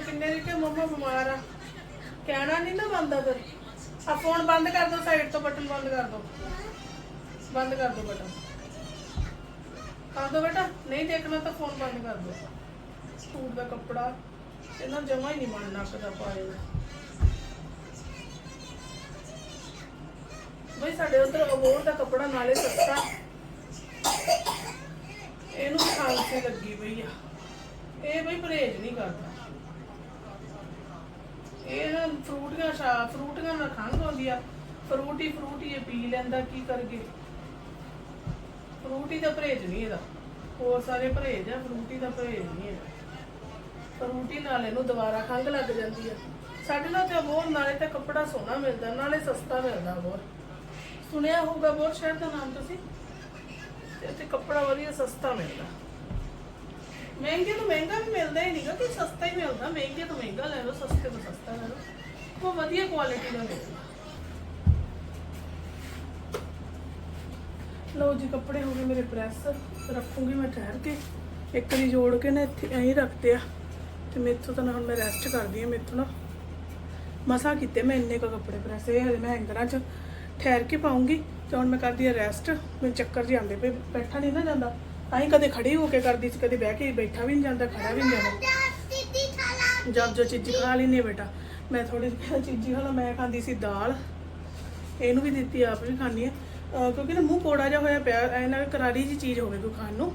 ਕਿੰਨੇ ਦੀ ਕਿ ਮੰਮਾ ਬਿਮਾਰ ਆ? ਕਹਿਣਾ ਨਹੀਂ ਨਾ ਬੰਦਾ ਫਿਰ। ਆ ਫੋਨ ਬੰਦ ਕਰ ਦੋ ਸਾਈਡ ਤੋਂ ਬਟਨ ਬੰਦ ਕਰ ਦੋ। ਬੰਦ ਕਰ ਦੋ ਬਟਨ। ਕਰ ਦੋ ਬੇਟਾ, ਨਹੀਂ ਦੇਖਣਾ ਤਾਂ ਫੋਨ ਬੰਦ ਕਰ ਦੋ। ਸੂਟ ਦਾ ਕੱਪੜਾ, ਇਹਨਾਂ ਜਮਾ ਹੀ ਨਹੀਂ ਮਨ ਨੱਕਦਾ ਪਾਏ ਬਈ ਸਾਡੇ ਉਧਰ ਅਬੋਰ ਦਾ ਕੱਪੜਾ ਨਾਲੇ ਸਸਤਾ। ਇਹਨੂੰ ਵੀ ਖਾਂਸੀ ਲੱਗੀ ਪਈ ਆ। ਇਹ ਬਈ ਪਰਹੇਜ ਨਹੀਂ ਕਰਦਾ। ਇਹ ਨਾ ਫਰੂਟੀਆਂ ਸ਼ਾ, ਫਰੂਟੀਆਂ ਨਾਲ ਖੰਘ ਆਉਂਦੀ ਆ। ਫਰੂਟੀ ਫਰੂਟੀ ਇਹ ਪੀ ਲੈਂਦਾ, ਕੀ ਕਰਗੇ ਫਰੂਟੀ ਦਾ ਪਰਹੇਜ ਨਹੀਂ ਇਹਦਾ। ਹੋਰ ਸਾਰੇ ਪਰਹੇਜ ਆ, ਫਰੂਟੀ ਦਾ ਪਰਹੇਜ ਨਹੀਂ ਹੈ ਫਰੂਟੀ ਨਾਲ ਇਹਨੂੰ ਦੁਬਾਰਾ ਖੰਘ ਲੱਗ ਜਾਂਦੀ ਆ। ਸਾਡੇ ਨਾਲ ਤੇ ਬਹੁਤ ਨਾਲੇ ਤਾਂ ਕੱਪੜਾ ਸੋਹਣਾ ਮਿਲਦਾ, ਨਾਲੇ ਸਸਤਾ ਮਿਲਦਾ ਬਹੁਤ ਸੁਣਿਆ ਹੋਊਗਾ ਬਹੁਤ ਸ਼ਹਿਰ ਦਾ ਨਾਮ ਤੁਸੀਂ? ਤੇ ਇੱਥੇ ਕੱਪੜਾ ਵਧੀਆ ਸਸਤਾ ਮਿਲਦਾ। ਮਹਿੰਗੇ ਤੋਂ ਮਹਿੰਗਾ ਵੀ ਮਿਲਦਾ ਹੀ ਨਹੀਂਗਾ ਕਿ ਸਸਤਾ ਹੀ ਮਿਲਦਾ ਮਹਿੰਗੇ ਤੋਂ ਮਹਿੰਗਾ ਲੈ ਲਓ ਸਸਤੇ ਤੋਂ ਸਸਤਾ ਲੈ ਲਓ ਉਹ ਵਧੀਆ ਕੁਆਲਿਟੀ ਦਾ ਮਿਲਦਾ ਲਓ ਜੀ ਕੱਪੜੇ ਹੋ ਗਏ ਮੇਰੇ ਪ੍ਰੈਸ ਰੱਖੂੰਗੀ ਮੈਂ ਠਹਿਰ ਕੇ ਇੱਕ ਦੀ ਜੋੜ ਕੇ ਨਾ ਇੱਥੇ ਐਂ ਰੱਖਦੇ ਆ। ਤੇ ਮੇਥੋਂ ਤਾਂ ਨਾ ਹੁਣ ਮੈਂ ਰੈਸਟ ਕਰਦੀ ਆ ਮੇਥੋਂ ਨਾ। ਮਸਾ ਕੀਤੇ ਮੈਂ ਇੰਨੇ ਕੁ ਕੱਪੜੇ ਪ੍ਰੈਸ ਇਹ ਹਲੇ ਮੈਂ ਹੈਂਗਰਾਂ 'ਚ ਠਹਿਰ ਕੇ ਪਾਉਂਗੀ। ਤੇ ਹੁਣ ਮੈਂ ਕਰਦੀ ਆ ਰੈਸਟ ਮੈਨੂੰ ਚੱਕਰ ਜਿਹੇ ਆਉਂਦੇ ਪਏ, ਬੈਠਾ ਨਹੀਂ ਨਾ ਜਾਂਦਾ। ਅਸੀਂ ਕਦੇ ਖੜੀ ਹੋ ਕੇ ਕਰਦੀ ਸੀ, ਕਦੇ ਬਹਿ ਕੇ ਬੈਠਾ ਵੀ ਨਹੀਂ ਜਾਂਦਾ, ਖੜਾ ਵੀ ਨਹੀਂ ਜਾਂਦਾ। ਜਦ ਜੋ ਚੀਜ਼ੀ ਖਾ ਲੈਣੀ ਬੇਟਾ, ਮੈਂ ਥੋੜੀ ਜਿਹੀ ਚੀਜ਼ੀ ਖਾ ਲਾ, ਮੈਂ ਖਾਂਦੀ ਸੀ ਦਾਲ। ਇਹਨੂੰ ਵੀ ਦਿੱਤੀ, ਆਪ ਵੀ ਖਾਣੀ ਹੈ ਕਿਉਂਕਿ ਨਾ ਮੂੰਹ ਕੋੜਾ ਜਿਹਾ ਹੋਇਆ ਪਿਆ, ਐ ਨਾ ਕਰਾਰੀ ਜੀ ਚੀਜ਼ ਹੋਵੇ ਕੋਈ ਖਾਣ ਨੂੰ।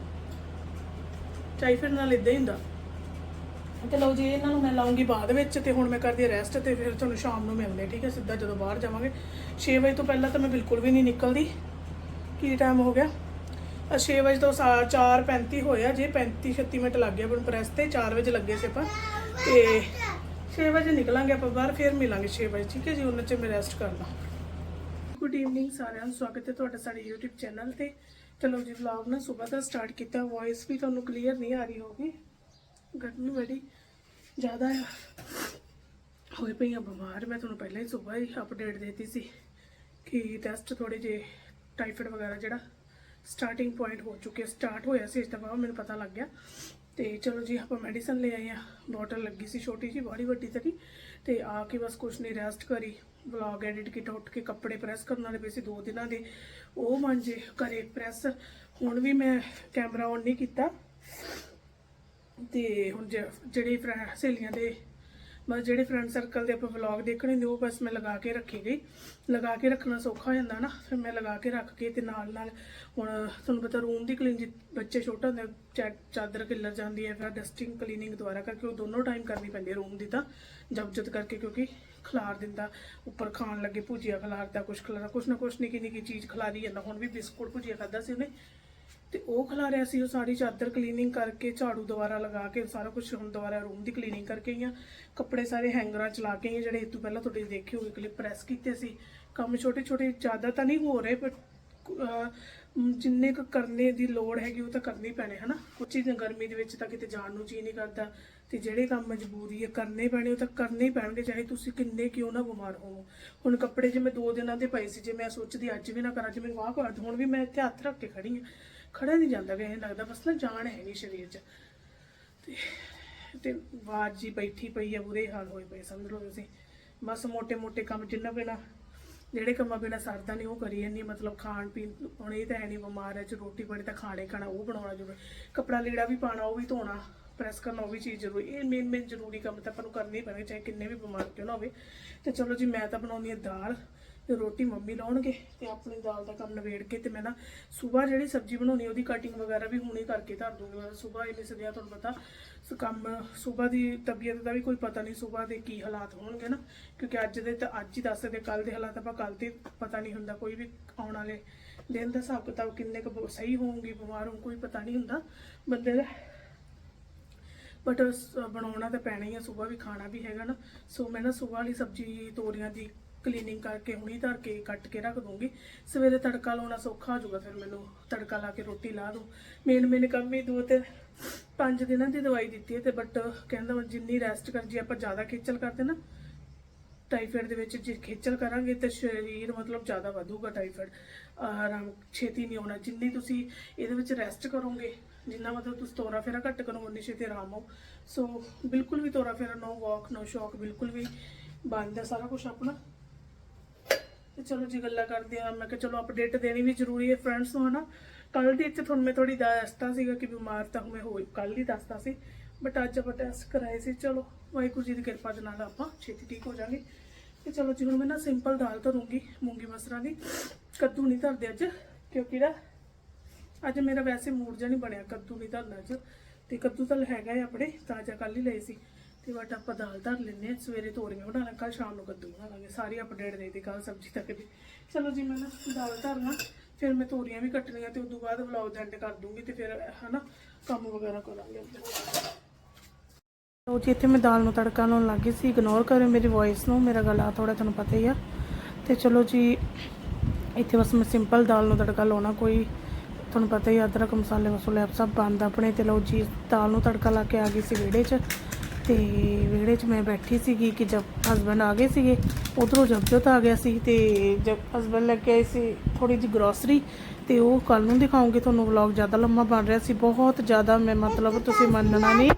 ਚਾਹੀ ਫਿਰ ਨਾਲ ਇਦਾਂ ਹੀ ਹੁੰਦਾ। ਤੇ ਲਓ ਜੀ, ਇਹਨਾਂ ਨੂੰ ਮੈਂ ਲਾਉਂਗੀ ਬਾਅਦ ਵਿੱਚ ਤੇ ਹੁਣ ਮੈਂ ਕਰਦੀ ਰੈਸਟ ਤੇ ਫਿਰ ਤੁਹਾਨੂੰ ਸ਼ਾਮ ਨੂੰ ਮਿਲਦੇ ਠੀਕ ਹੈ? ਸਿੱਧਾ ਜਦੋਂ ਬਾਹਰ ਜਾਵਾਂਗੇ। 6 ਵਜੇ ਤੋਂ ਪਹਿਲਾਂ ਤਾਂ ਮੈਂ ਬਿਲਕੁਲ ਵੀ ਨਹੀਂ ਨਿਕਲਦੀ। ਕੀ ਟਾਈਮ ਹੋ ਗਿਆ? 6 ਵਜੇ ਤੋਂ 4:35 ਹੋਇਆ ਜੇ 35 36 ਮਿੰਟ ਲੱਗ ਗਏ ਆਪਾਂ ਨੂੰ ਪ੍ਰੈਸ ਤੇ 4 ਵਜੇ ਲੱਗੇ ਸੀ ਆਪਾਂ। ਤੇ 6 ਵਜੇ ਨਿਕਲਾਂਗੇ ਆਪਾਂ ਬਾਹਰ, ਫਿਰ ਮਿਲਾਂਗੇ 6 ਵਜੇ, ਠੀਕ ਹੈ ਜੀ? ਉਹਨਾਂ ਚ ਮੈਂ ਰੈਸਟ ਕਰਦਾ ਗੁੱਡ ਈਵਨਿੰਗ ਸਾਰਿਆਂ ਨੂੰ, ਸਵਾਗਤ ਹੈ ਤੁਹਾਡਾ ਸਾਡੇ YouTube ਚੈਨਲ ਤੇ। ਚਲੋ ਜੀ ਵਲੌਗ ਨਾ ਸਵੇਰ ਦਾ ਸਟਾਰਟ ਕੀਤਾ ਵੌਇਸ ਵੀ ਤੁਹਾਨੂੰ ਕਲੀਅਰ ਨਹੀਂ ਆ ਰਹੀ ਹੋਗੀ ਗਰਮੀ ਬੜੀ ਜ਼ਿਆਦਾ ਹੋਏ ਪਈ ਆ, ਬਿਮਾਰ। ਮੈਂ ਤੁਹਾਨੂੰ ਪਹਿਲਾਂ ਹੀ ਸਵੇਰ ਹੀ ਅਪਡੇਟ ਦਿੱਤੀ ਸੀ ਕਿ ਟੈਸਟ ਥੋੜੇ ਜੇ ਟਾਈਫਾਇਡ ਵਗੈਰਾ ਜਿਹੜਾ ਸਟਾਰਟਿੰਗ ਪੁਆਇੰਟ ਹੋ ਚੁੱਕਿਆ ਸਟਾਰਟ ਹੋਇਆ ਸੀ, ਇਸ ਤੋਂ ਬਾਅਦ ਮੈਨੂੰ ਪਤਾ ਲੱਗ ਗਿਆ। ਤੇ ਚਲੋ ਜੀ, ਆਪਾਂ ਮੈਡੀਸਨ ਲੈ ਆਏ ਆ। ਬੋਟਲ ਲੱਗੀ ਸੀ ਛੋਟੀ ਜੀ ਬੜੀ ਵੱਡੀ ਤਾਂ ਨਹੀਂ ਤੇ ਆ ਕੇ ਬਸ ਕੁਛ ਨਹੀਂ ਰੈਸਟ ਕਰੀ। ਵਲੌਗ ਐਡਿਟ ਕੀਤਾ, ਉੱਠ ਕੇ ਕੱਪੜੇ ਪ੍ਰੈਸ ਕਰਨ ਵਾਲੇ ਪਏ ਸੀ ਦੋ ਦਿਨਾਂ ਦੇ। ਉਹ ਮਾਂਜੇ ਕਰੇ ਪ੍ਰੈਸ ਹੁਣ ਵੀ ਮੈਂ ਕੈਮਰਾ ਔਨ ਨਹੀਂ ਕੀਤਾ। ਤੇ ਹੁਣ ਜ- ਜਿਹੜੇ ਫਰੈ- ਸਹੇਲੀਆਂ ਦੇ ਬਸ ਜਿਹੜੇ ਫਰੈਂਡ ਸਰਕਲ ਦੇ ਆਪਾਂ ਵਲੌਗ ਦੇਖਣੇ ਹੁੰਦੇ ਉਹ ਬਸ ਮੈਂ ਲਗਾ ਕੇ ਰੱਖੀ ਗਈ ਲਗਾ ਕੇ ਰੱਖਣਾ ਸੌਖਾ ਹੋ ਜਾਂਦਾ ਨਾ, ਫਿਰ ਮੈਂ ਲਗਾ ਕੇ ਰੱਖ ਕੇ ਤੇ ਨਾਲ ਨਾਲ ਹੁਣ ਤੁਹਾਨੂੰ ਪਤਾ ਰੂਮ ਦੀ ਕਲੀਨ ਬੱਚੇ ਛੋਟਾ ਹੁੰਦੇ, ਚਾ- ਚਾਦਰ ਕਿੱਲਰ ਜਾਂਦੀ ਹੈ, ਫਿਰ ਡਸਟਿੰਗ ਕਲੀਨਿੰਗ ਦੁਬਾਰਾ ਕਰਕੇ ਉਹ ਦੋਨੋਂ ਟਾਈਮ ਕਰਨੀ ਪੈਂਦੀ ਹੈ ਰੂਮ ਦੀ ਤਾਂ ਜਬ ਜਦ ਕਰਕੇ ਕਿਉਂਕਿ ਖਲਾਰ ਦਿੰਦਾ, ਉੱਪਰ ਖਾਣ ਲੱਗੇ, ਭੁਜੀਆ ਖਲਾਰਦਾ, ਕੁਛ ਖਲਾਰਾ, ਕੁਛ ਨਾ ਕੁਛ ਨਿੱਕੀ ਨਿੱਕੀ ਚੀਜ਼ ਖਲਾਰੀ ਜਾਂਦਾ। ਹੁਣ ਵੀ ਬਿਸਕੁਟ, ਭੁਜੀਆ ਖਾਦਾ ਸੀ ਉਹਨੇ ਤੇ ਉਹ ਖਿਲਾਰਿਆ ਸੀ, ਉਹ ਸਾਰੀ ਚਾਦਰ ਕਲੀਨਿੰਗ ਕਰਕੇ ਝਾੜੂ ਦੁਬਾਰਾ ਲਗਾ ਕੇ, ਸਾਰਾ ਕੁਝ ਹੁਣ ਦੁਬਾਰਾ ਰੂਮ ਦੀ ਕਲੀਨਿੰਗ ਕਰਕੇ ਹੀ ਆ ਕੱਪੜੇ ਸਾਰੇ ਹੈਂਗਰਾਂ ਚ ਲਾ ਕੇ ਜਿਹੜੇ ਇਹ ਤੋਂ ਪਹਿਲਾਂ ਤੁਹਾਡੇ ਦੇਖੇ ਹੋਏ ਕਲਿੱਪ ਪ੍ਰੈਸ ਕੀਤੇ ਸੀ। ਕੰਮ ਛੋਟੇ ਛੋਟੇ ਜ਼ਿਆਦਾ ਤਾਂ ਨਹੀਂ ਹੋ ਰਹੇ ਬਟ ਜਿੰਨੇ ਕੁ ਕਰਨੇ ਦੀ ਲੋੜ ਹੈਗੀ, ਉਹ ਤਾਂ ਕਰਨੀ ਪੈਣੇ, ਹਨਾ? ਕੁਝ ਚੀਜ਼ਾਂ ਗਰਮੀ ਦੇ ਵਿੱਚ ਤਾਂ ਕਿਤੇ ਜਾਣ ਨੂੰ ਜੀ ਨਹੀਂ ਕਰਦਾ, ਤੇ ਜਿਹੜੇ ਕੰਮ ਮਜਬੂਰੀ ਹੈ, ਕਰਨੇ ਪੈਣੇ, ਉਹ ਤਾਂ ਕਰਨੇ ਹੀ ਪੈਣਗੇ, ਚਾਹੇ ਤੁਸੀਂ ਕਿੰਨੇ ਕਿਉਂ ਨਾ ਬਿਮਾਰ ਹੋਵੋ। ਹੁਣ ਕੱਪੜੇ ਜੇ ਮੈਂ ਦੋ ਦਿਨਾਂ ਦੇ ਪਏ ਸੀ, ਜੇ ਮੈਂ ਸੋਚਦੀ, ਅੱਜ ਵੀ ਨਾ ਕਰਾਂ ਅੱਜ ਮੈਨੂੰ ਆਹ ਕਰ ਹੁਣ ਵੀ ਮੈਂ ਇੱਥੇ ਹੱਥ ਰੱਖ ਕੇ ਖੜੀ ਹਾਂ। ਖੜਾ ਨਹੀਂ ਜਾਂਦਾ ਵੀ ਐਂ ਲੱਗਦਾ ਮਸਲਾ ਨਾ ਜਾਨ ਹੈ ਨਹੀਂ ਸਰੀਰ 'ਚ। ਤੇ ਤੇ ਬਾਜ ਜੀ ਬੈਠੀ ਪਈ ਆ, ਬੁਰੇ ਹਾਲ ਹੋਏ ਪਏ, ਸਮਝ ਲਓ ਤੁਸੀਂ। ਬਸ ਮੋٹے-ਮੋٹے ਕੰਮ ਜਿੰਨਾ ਬਿਨਾ, ਜਿਹੜੇ ਕੰਮਾਂ ਬਿਨਾ ਸਰਦਾ ਨਹੀਂ, ਉਹ ਕਰੀ ਜਾਂਦੀ ਮਤਲਬ ਖਾਣ ਪੀਣ, ਹੁਣ ਇਹ ਤਾਂ ਹੈ ਨਹੀਂ ਬਿਮਾਰ ਹੈ ਚ ਰੋਟੀ ਪਾਣੀ ਤਾਂ ਖਾਣੇ ਖਾਣਾ, ਉਹ ਬਣਾਉਣਾ ਜ਼ਰੂਰੀ। ਕੱਪੜਾ ਲੀੜਾ ਵੀ ਪਾਣਾ ਉਹ ਵੀ ਧੋਣਾ, ਪ੍ਰੈਸ ਕਰਨਾ, ਉਹ ਵੀ ਚੀਜ਼ ਜ਼ਰੂਰੀ। ਇਹ ਮੇਨ ਮੇਨ ਜ਼ਰੂਰੀ ਕੰਮ ਤਾਂ ਆਪਾਂ ਨੂੰ ਕਰਨੇ ਹੀ ਪੈਣਗੇ ਚਾਹੇ ਕਿੰਨੇ ਵੀ ਬਿਮਾਰ ਕਿਉਂ ਨਾ ਹੋਵੇ। ਤੇ ਚਲੋ ਜੀ, ਮੈਂ ਤਾਂ ਬਣਾਉਣੀ ਹੈ ਦਾਲ। ਤੇ ਰੋਟੀ ਮੰਮੀ ਲਾਉਣਗੇ ਤੇ ਆਪਣੀ ਦਾਲ ਦਾ ਕੰਮ ਨਵੇੜ ਕੇ ਤੇ ਮੈਂ ਨਾ ਸਵੇਰ ਜਿਹੜੀ ਸਬਜ਼ੀ ਬਣਾਉਣੀ, ਉਹਦੀ ਕਟਿੰਗ ਵਗੈਰਾ ਵੀ ਹੁਣੇ ਕਰਕੇ ਧਰ ਦੂੰਗੀ। ਮੈਂ ਸਵੇਰ ਇੰਨੇ ਸਦਿਆ ਤੁਹਾਨੂੰ ਪਤਾ, ਸੋ ਕੰਮ ਸਵੇਰ ਦੀ ਤਬੀਅਤ ਦਾ ਵੀ ਕੋਈ ਪਤਾ ਨਹੀਂ ਸਵੇਰ ਦੇ ਕੀ ਹਾਲਾਤ ਹੋਣਗੇ ਨਾ, ਕਿਉਂਕਿ ਅੱਜ ਦੇ ਤਾਂ, ਅੱਜ ਹੀ ਦੱਸਦੇ ਕੱਲ ਦੇ ਹਾਲਾਤ ਆਪਾਂ ਕੱਲ ਤੇ ਪਤਾ ਨਹੀਂ ਹੁੰਦਾ, ਕੋਈ ਵੀ ਆਉਣ ਵਾਲੇ ਦਿਨ ਦਾ ਹਿਸਾਬ ਕਿਤਾਬ ਕਿੰਨੇ ਕੁ ਸਹੀ ਹੋਣਗੇ ਬਿਮਾਰ ਹੋਣ ਕੋਈ ਪਤਾ ਨਹੀਂ ਹੁੰਦਾ। ਬੰਦੇ ਦਾ ਬਟ ਬਣਾਉਣਾ ਤਾਂ ਪੈਣਾ ਹੀ ਆ, ਸਵੇਰ ਵੀ ਖਾਣਾ ਵੀ ਹੈਗਾ ਨਾ। ਸੋ ਮੈਂ ਨਾ ਸਵੇਰ ਵਾਲੀ ਸਬਜ਼ੀ ਤੋਰੀਆਂ ਦੀ ਕਲੀਨਿੰਗ ਕਰਕੇ ਹੁਣੀ ਧਰ ਕੇ ਕੱਟ ਕੇ ਰੱਖ ਦੂੰਗੀ। ਸਵੇਰੇ ਤੜਕਾ ਲਾਉਣਾ ਸੌਖਾ ਹੋ ਜਾਊਗਾ, ਫਿਰ ਮੈਨੂੰ ਤੜਕਾ ਲਾ ਕੇ ਰੋਟੀ ਲਾ ਦੂੰ। ਮੇਨ ਮੇਨ ਕੰਮ ਵੀ ਦੋ ਤੇ ਪੰਜ ਦਿਨਾਂ ਦੀ ਦਵਾਈ ਦਿੱਤੀ ਹੈ ਤੇ ਬਟ ਕਹਿੰਦਾ ਵਾ ਜਿੰਨੀ ਰੈਸਟ ਕਰ ਜੀ ਆਪਾਂ ਜ਼ਿਆਦਾ ਖੇਚਲ ਕਰਦੇ ਨਾ ਟਾਈਫਾਇਡ ਦੇ ਵਿੱਚ ਜੇ ਖੇਚਲ ਕਰਾਂਗੇ ਤਾਂ ਸਰੀਰ ਮਤਲਬ ਜ਼ਿਆਦਾ ਵਧੂਗਾ ਟਾਈਫਾਇਡ ਆਰਾਮ, ਛੇਤੀ ਨਹੀਂ ਆਉਣਾ। ਜਿੰਨੀ ਤੁਸੀਂ ਇਹਦੇ ਵਿੱਚ ਰੈਸਟ ਕਰੋਗੇ, ਜਿੰਨਾ ਮਤਲਬ ਤੁਸੀਂ ਤੋਰਾ ਫੇਰਾ ਘੱਟ ਕਰੋਗੇ, ਉਨੀ ਛੇਤੀ ਆਰਾਮ ਹੋ ਸੋ ਬਿਲਕੁਲ ਵੀ ਤੋਰਾ ਫੇਰਾ ਨੋ ਵਾਕ ਨੋ ਸ਼ੌਕ ਬਿਲਕੁਲ ਵੀ ਬੰਦ ਹੈ ਸਾਰਾ ਕੁਝ ਆਪਣਾ। ਤੇ ਚਲੋ ਜੀ ਗੱਲਾਂ ਕਰਦੇ ਆ ਮੈਂ ਕਿਹਾ ਚਲੋ ਅਪਡੇਟ ਦੇਣੀ ਵੀ ਜ਼ਰੂਰੀ ਹੈ ਫਰੈਂਡਸ ਨੂੰ, ਹਨਾ। ਕੱਲ ਦੀ ਇੱਥੇ ਤੁਹਾਨੂੰ ਮੈਂ ਥੋੜੀ ਦੱਸਤਾ ਸੀਗਾ ਕਿ ਬਿਮਾਰ ਤਾਂ ਮੈਂ ਹੋਈ ਕੱਲ ਹੀ ਦੱਸਤਾ ਸੀ। ਬਟ ਅੱਜ ਆਪਾਂ ਟੈਸਟ ਕਰਾਏ ਸੀ। ਚਲੋ, ਵਾਹਿਗੁਰੂ ਜੀ ਦੀ ਕਿਰਪਾ ਦੇ ਨਾਲ ਆਪਾਂ ਛੇਤੀ ਠੀਕ ਹੋ ਜਾਾਂਗੇ। ਤੇ ਚਲੋ ਜੀ, ਹੁਣ ਮੈਂ ਨਾ ਸਿੰਪਲ ਦਾਲ ਧਰੂੰਗੀ, ਮੂੰਗੀ ਮਸਰਾਂ ਦੀ। ਕੱਦੂ ਨਹੀਂ ਧਰਦੇ ਅੱਜ, ਕਿਉਂਕਿ ਨਾ ਅੱਜ ਮੇਰਾ ਵੈਸੇ ਮੂਡ ਜਿਹਾ ਨਹੀਂ ਬਣਿਆ ਕੱਦੂ ਨਹੀਂ ਧਰਨਾ ਅੱਜ। ਤੇ ਕੱਦੂ ਤਾਂ ਹੈਗਾ ਹੈ ਆਪਣੇ, ਤਾਜ਼ਾ ਕੱਲ ਹੀ ਲਏ ਸੀ। ਤੇ ਬਟ ਆਪਾਂ ਦਾਲ ਧਰ ਲੈਨੇ ਆ ਸਵੇਰੇ ਤੋਰੀਆਂ ਬਣਾ ਲਾਂ ਕੱਲ ਸ਼ਾਮ ਨੂੰ ਕੱਦੂ ਬਣਾ ਲਾਂਗੇ ਸਾਰੀ ਅਪਡੇਟ ਦੇ ਦੇ ਕੱਲ ਸਬਜ਼ੀ ਤੱਕ ਦੀ। ਚਲੋ ਜੀ ਮੈਂ ਨਾ ਦਾਲ ਧਰਨਾ ਫਿਰ ਮੈਂ ਤੋਰੀਆਂ ਵੀ ਕੱਟਣੀਆਂ ਤੇ ਉਸ ਬਾਅਦ ਵਲੌਗ ਐਂਡ ਕਰ ਦੂੰਗੀ ਤੇ ਫਿਰ ਹਨਾ ਕੰਮ ਵਗੈਰਾ ਕਰਾਂਗੇ ਲੋ ਜੀ ਇੱਥੇ ਮੈਂ ਦਾਲ ਨੂੰ ਤੜਕਾ ਲਾਉਣ ਲੱਗੀ ਸੀ ਇਗਨੋਰ ਕਰਿਓ ਮੇਰੀ ਵੌਇਸ ਨੂੰ ਮੇਰਾ ਗਲਾ ਥੋੜਾ ਤੁਹਾਨੂੰ ਪਤਾ ਹੀ ਆ। ਤੇ ਚਲੋ ਜੀ ਇੱਥੇ ਬਸ ਮੈਂ ਸਿੰਪਲ ਦਾਲ ਨੂੰ ਤੜਕਾ ਲਾਉਣਾ ਕੋਈ ਤੁਹਾਨੂੰ ਪਤਾ ਹੀ ਆ, ਅਦਰਕ ਮਸਾਲੇ ਮਸੂਲੇ ਸਭ ਬੰਦ ਆਪਣੇ ਤੇ ਲਓ ਜੀ ਦਾਲ ਨੂੰ ਤੜਕਾ ਲਾ ਕੇ ਆ ਗਈ ਸੀ ਵਿਹੜੇ 'ਚ। ਤੇ ਵਿਹੜੇ 'ਚ ਮੈਂ ਬੈਠੀ ਸੀਗੀ ਕਿ ਜਬ ਹਸਬੰਡ ਆ ਗਏ ਸੀਗੇ, ਉਧਰੋਂ ਜਬਜੋਤ ਆ ਗਿਆ ਸੀ ਤੇ ਜਬ ਹਸਬੰਡ ਲੈ ਕੇ ਆਏ ਸੀ ਥੋੜੀ ਜਿਹੀ ਗਰੋਸਰੀ ਤੇ ਉਹ ਕੱਲ ਨੂੰ ਦਿਖਾਉਂਗੇ ਤੁਹਾਨੂੰ ਵਲੌਗ ਜ਼ਿਆਦਾ ਲੰਮਾ ਬਣ ਰਿਹਾ ਸੀ, ਬਹੁਤ ਜ਼ਿਆਦਾ ਮੈਂ ਮਤਲਬ ਤੁਸੀਂ ਮੰਨਣਾ ਨਹੀਂ।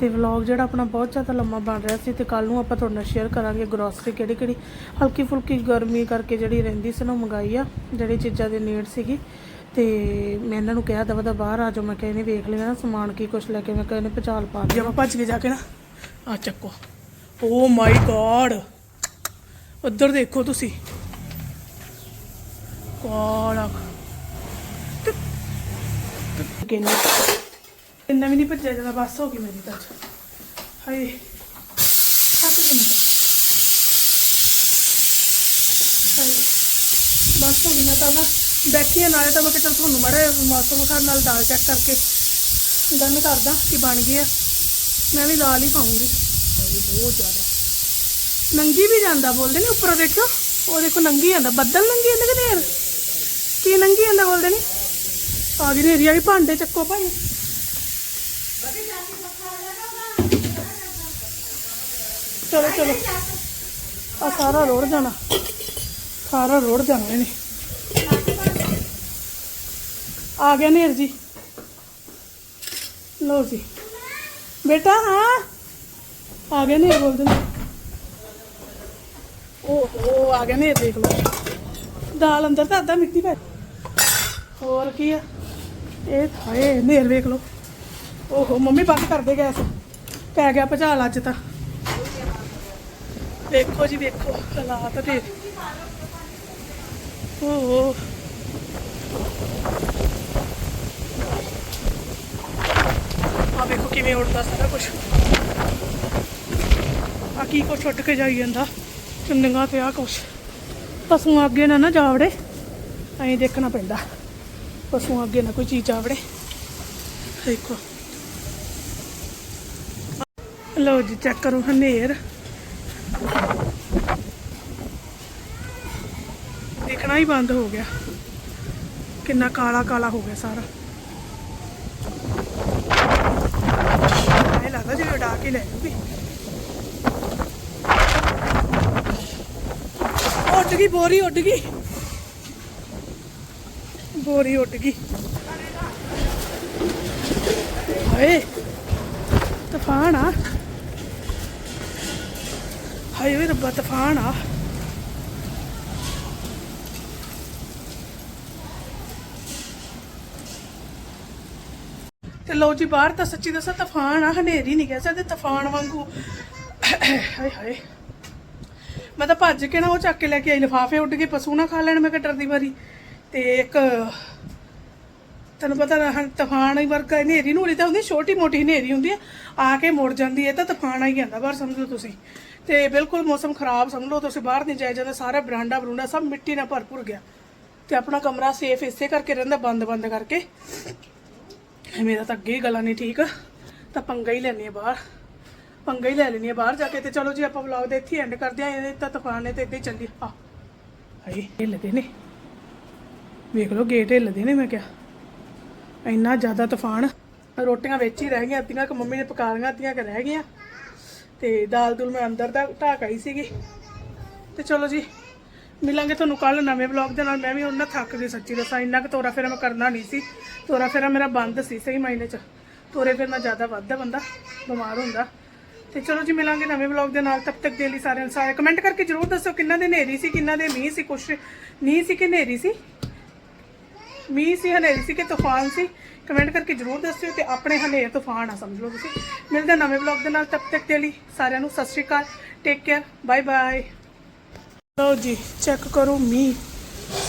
ਤੇ ਵਲੌਗ ਜਿਹੜਾ ਆਪਣਾ ਬਹੁਤ ਜ਼ਿਆਦਾ ਲੰਮਾ ਬਣ ਰਿਹਾ ਸੀ ਤੇ ਕੱਲ ਨੂੰ ਆਪਾਂ ਤੁਹਾਡੇ ਨਾਲ ਸ਼ੇਅਰ ਕਰਾਂਗੇ ਗਰੋਸਰੀ ਕਿਹੜੀ ਕਿਹੜੀ, ਹਲਕੀ ਫੁਲਕੀ ਗਰਮੀ ਕਰਕੇ ਜਿਹੜੀ ਰਹਿੰਦੀ ਸੀ ਨਾ ਉਹ ਮੰਗਾਈ ਆ, ਜਿਹੜੀ ਚੀਜ਼ਾਂ ਦੇ ਨੀਡ ਸੀਗੀ। ਤੇ ਮੈਂ ਇਹਨਾਂ ਨੂੰ ਕਿਹਾ ਦਵਾ ਦਾ ਬਾਹਰ ਆ ਜਾਓ। ਮੈਂ ਕਿਹਾ ਇਹਨੇ ਵੇਖ ਲਿਆ ਨਾ ਸਮਾਨ ਕੀ ਕੁਛ ਲੈ ਕੇ। ਮੈਂ ਕਿਹਾ ਇਹਨੇ ਪਚਾਲ ਪਾ ਦਿਆ ਭੱਜ ਕੇ ਜਾ ਕੇ ਨਾ ਆ ਚੱਕੋ। ਓ ਮਾਈ ਗॉड ਉੱਧਰ ਦੇਖੋ ਤੁਸੀਂ। ਕਾਲਾ ਕਿੰਨਾ ਇੰਨਾ ਵੀ ਨਹੀਂ ਭੱਜਿਆ ਜਾਂਦਾ, ਬਸ ਹੋ ਗਈ ਮੇਰੀ ਤਾਂ ਅੱਜ। ਹਾਏ। ਹੱਥ ਜਮ ਹਾਏ। ਬਸ ਹੋ ਗਈ, ਮੈਂ ਤਾਂ ਨਾ ਬੈਠੀ ਆ ਨਾਲੇ ਤਾਂ ਮੈਂ ਕਿਹਾ ਚੱਲ ਤੁਹਾਨੂੰ ਮੜਾ ਮੌਸਮ ਖਾਣ ਨਾਲ ਦਾਲ ਚੈੱਕ ਕਰਕੇ ਡਨ ਕਰਦਾ ਕਿ ਬਣ ਗਈ ਆ। ਮੈਂ ਵੀ ਦਾਲ ਹੀ ਹਾਏ ਬਹੁਤ ਜ਼ਿਆਦਾ। ਨੰਗੀ ਵੀ ਜਾਂਦਾ ਬੋਲਦੇ ਨੇ ਉੱਪਰੋਂ ਦੇਖੋ ਉਹ ਦੇਖੋ ਨੰਗੀ ਜਾਂਦਾ ਬੱਦਲ ਨੰਗੀ ਜਾਂਦੇ ਕਿ ਨੇਰ ਕੀ ਨੰਗੀ ਜਾਂਦਾ ਬੋਲਦੇ ਨੇ? ਆ ਗਈ ਨੇਰੀ ਆ ਗਈ ਭਾਂਡੇ ਚੱਕੋ ਭਾਈ। ਚਲੋ ਚਲੋ। ਆ ਸਾਰਾ ਰੋੜ ਜਾਣਾ। ਸਾਰਾ ਰੋੜ ਜਾਣਾ ਇਹਨੇ। ਆ ਗਿਆ ਨੇਰ ਜੀ। ਲੋ ਜੀ। ਬੇਟਾ, ਹਾਂ? ਆ ਗਿਆ ਨੇਰ ਬੋਲਦੇ ਨੇ ਓਹੋ, ਆ ਗਿਆ ਨੇਰ, ਦੇਖ ਲਓ। ਦਾਲ ਅੰਦਰ ਤਾਂ ਅੱਧਾ ਮਿੱਟੀ ਪੈ ਹੋਰ ਕੀ ਆ? ਇਹ ਹਾਏ, ਨੇਰ ਵੇਖ ਲਓ। ਓਹੋ, ਮੰਮੀ ਬੰਦ ਕਰ ਦੇ ਗੈਸ। ਪੈ ਗਿਆ ਭਜਾਲ ਅੱਜ ਤਾਂ। ਵੇਖੋ ਜੀ, ਵੇਖੋ। ਹਾਲਾਤ ਤੇ। ਓਹ। ਆ ਵੇਖੋ ਕਿਵੇਂ ਉੱਡਦਾ ਸਾਰਾ ਕੁਝ ਆ ਕੀ ਕੁਛ ਉੱਡ ਕੇ ਜਾਈ ਜਾਂਦਾ। ਚੁੰਨੀਆਂ ਤੇ ਆ ਕੁਛ। ਪਸ਼ੂਆਂ ਅੱਗੇ ਨਾ ਨਾ ਜਾਵੜੇ। ਐਂ ਦੇਖਣਾ ਪੈਂਦਾ। ਪਸੂ ਅੱਗੇ ਨਾ ਕੋਈ ਚੀਜ਼ ਜਾਵੜੇ। ਦੇਖੋ। ਲਓ ਜੀ, ਚੈੱਕ ਕਰੋ ਹਨੇਰ। ਦੇਖਣਾ ਹੀ ਬੰਦ ਹੋ ਗਿਆ। ਕਿੰਨਾ ਕਾਲਾ ਕਾਲਾ ਹੋ ਗਿਆ ਸਾਰਾ। ਐ ਲੱਗਦਾ ਜਿਵੇਂ ਉਡਾ ਕੇ ਲੈ ਜੂਗੀ। ਉੱਡ ਗਈ, ਬੋਰੀ ਉੱਡ ਗਈ। ਬੋਰੀ ਉੱਡ ਗਈ। ਹਾਏ, ਤੂਫਾਨ ਆ। ਹਾਏ ਰੱਬਾ, ਤੂਫਾਨ ਆ। ਲਓ ਜੀ, ਬਾਹਰ ਤਾਂ ਸੱਚੀ ਦੱਸਾਂ ਤੂਫਾਨ ਆ, ਹਨੇਰੀ ਨਹੀਂ ਕਹਿ ਸਕਦੇ, ਤੂਫਾਨ ਵਾਂਗੂ। ਹਾਏ ਹਾਏ। ਮੈਂ ਤਾਂ ਭੱਜ ਕੇ ਨਾ ਉਹ ਚੱਕ ਕੇ ਲੈ ਕੇ ਆਈ, ਲਿਫਾਫੇ ਉੱਡ ਕੇ ਪਸ਼ੂ ਨਾ ਖਾ ਲੈਣ, ਮੈਂ ਕਟਰ ਦੀ ਵਾਰੀ। ਤੇ ਇੱਕ, ਤੈਨੂੰ ਪਤਾ ਨਾ ਤੂਫਾਨ ਹੀ ਵਰਗਾ, ਹਨੇਰੀ ਨੂਰੀ ਤਾਂ ਹੁੰਦੀ, ਛੋਟੀ ਮੋਟੀ ਹਨੇਰੀ ਹੁੰਦੀ ਆ ਆ ਕੇ ਮੁੜ ਜਾਂਦੀ ਹੈ ਤਾਂ ਤੂਫਾਨ ਆ ਹੀ ਜਾਂਦਾ, ਬਾਹਰ ਸਮਝੋ ਤੁਸੀਂ। ਤੇ ਬਿਲਕੁਲ ਮੌਸਮ ਖਰਾਬ, ਸਮਝ ਲਓ ਤੁਸੀਂ, ਬਾਹਰ ਨਹੀਂ ਜਾਇਆ ਜਾਂਦਾ, ਸਾਰਾ ਬਰਾਂਡਾ ਬਰੂੰਡਾ ਸਭ ਮਿੱਟੀ ਨਾਲ ਭਰਪੂਰ ਗਿਆ। ਤੇ ਆਪਣਾ ਕਮਰਾ ਸੇਫ ਇਸੇ ਕਰਕੇ ਰਹਿੰਦਾ ਬੰਦ ਬੰਦ ਕਰਕੇ। ਮੇਰਾ ਤਾਂ ਅੱਗੇ ਹੀ ਗਲਾ ਨਹੀਂ ਠੀਕ। ਤਾਂ ਪੰਗਾ ਹੀ ਲੈਣੀ ਆ ਬਾਹਰ। ਪੰਗਾ ਹੀ ਲੈ ਲੈਣੀ ਆ ਬਾਹਰ ਜਾ ਕੇ ਤੇ ਚਲੋ ਜੀ ਆਪਾਂ ਵਲੌਗ ਦੇ ਇੱਥੇ ਐਂਡ ਕਰਦੇ ਆ ਇਹ ਤਾਂ ਤੂਫਾਨ ਨੇ ਤੇ ਇੱਦਾਂ ਹੀ ਚੱਲੀ। ਆ। ਹਾਏ ਹਿੱਲਦੇ ਨੇ। ਵੇਖ ਲਓ ਗੇਟ ਹਿੱਲਦੇ ਨੇ ਮੈਂ ਕਿਹਾ। ਇੰਨਾ ਜ਼ਿਆਦਾ ਤੂਫਾਨ। ਰੋਟੀਆਂ ਵਿੱਚ ਹੀ ਰਹਿ ਗਈਆਂ, ਅੱਧੀਆਂ ਕਿ ਮੰਮੀ ਨੇ ਪਕਾ ਲਈਆਂ, ਅੱਧੀਆਂ ਕਿ ਰਹਿ ਗਈਆਂ। ਤੇ ਦਾਲ ਦੂਲ ਮੈਂ ਅੰਦਰ ਦਾ ਢਾਕ ਆਈ ਸੀਗੀ। ਤੇ ਚਲੋ ਜੀ ਮਿਲਾਂਗੇ ਤੁਹਾਨੂੰ ਕੱਲ ਨਵੇਂ ਵਲੌਗ ਦੇ ਨਾਲ। ਮੈਂ ਵੀ ਉਹਨਾਂ ਥੱਕ ਗਈ ਸੱਚੀ ਦੱਸਾਂ। ਇੰਨਾ ਕੁ ਤੋਰਾ ਫੇਰਾ ਮੈਂ ਕਰਨਾ ਨਹੀਂ ਸੀ। ਤੋਰਾ ਫੇਰਾ ਮੇਰਾ ਬੰਦ ਸੀ ਸਹੀ ਮਾਇਨੇ ਚ। ਤੋਰੇ ਫਿਰ ਨਾਲ ਜ਼ਿਆਦਾ ਵੱਧਦਾ ਬੰਦਾ, ਬਿਮਾਰ ਹੁੰਦਾ। ਤੇ ਚਲੋ ਜੀ, ਮਿਲਾਂਗੇ ਨਵੇਂ ਵਲੌਗ ਦੇ ਨਾਲ। ਤਬ ਤੱਕ ਦੇ ਲਈ ਸਾਰਿਆਂ ਨੂੰ ਸਾਰੇ ਕਮੈਂਟ ਕਰਕੇ ਜਰੂਰ ਦੱਸੋ ਕਿੰਨਾ ਦੇ ਹਨੇਰੀ ਸੀ, ਕਿੰਨਾ ਦੇ ਮੀਂਹ ਸੀ, ਕੁਛ ਨਹੀਂ ਸੀ ਕਿ ਹਨੇਰੀ ਸੀ? ਮੀਂਹ ਸੀ, ਹਨੇਰੀ ਸੀ ਕਿ ਤੂਫਾਨ ਸੀ? ਕਮੈਂਟ ਕਰਕੇ ਜਰੂਰ ਦੱਸਿਓ ਤੇ ਆਪਣੇ ਹਨੇਰ ਤੂਫਾਨ ਆ, ਸਮਝ ਲਓ ਤੁਸੀਂ। ਮਿਲਦੇ ਨਵੇਂ ਵਲੌਗ ਦੇ ਨਾਲ। ਤਬ ਤੱਕ ਦੇ ਲਈ ਸਾਰਿਆਂ ਨੂੰ ਸਤਿ ਸ਼੍ਰੀ ਅਕਾਲ। ਟੇਕ ਕੇਅਰ ਬਾਏ ਬਾਏ ਲਓ ਜੀ ਚੈੱਕ ਕਰੋ ਮੀਂਹ।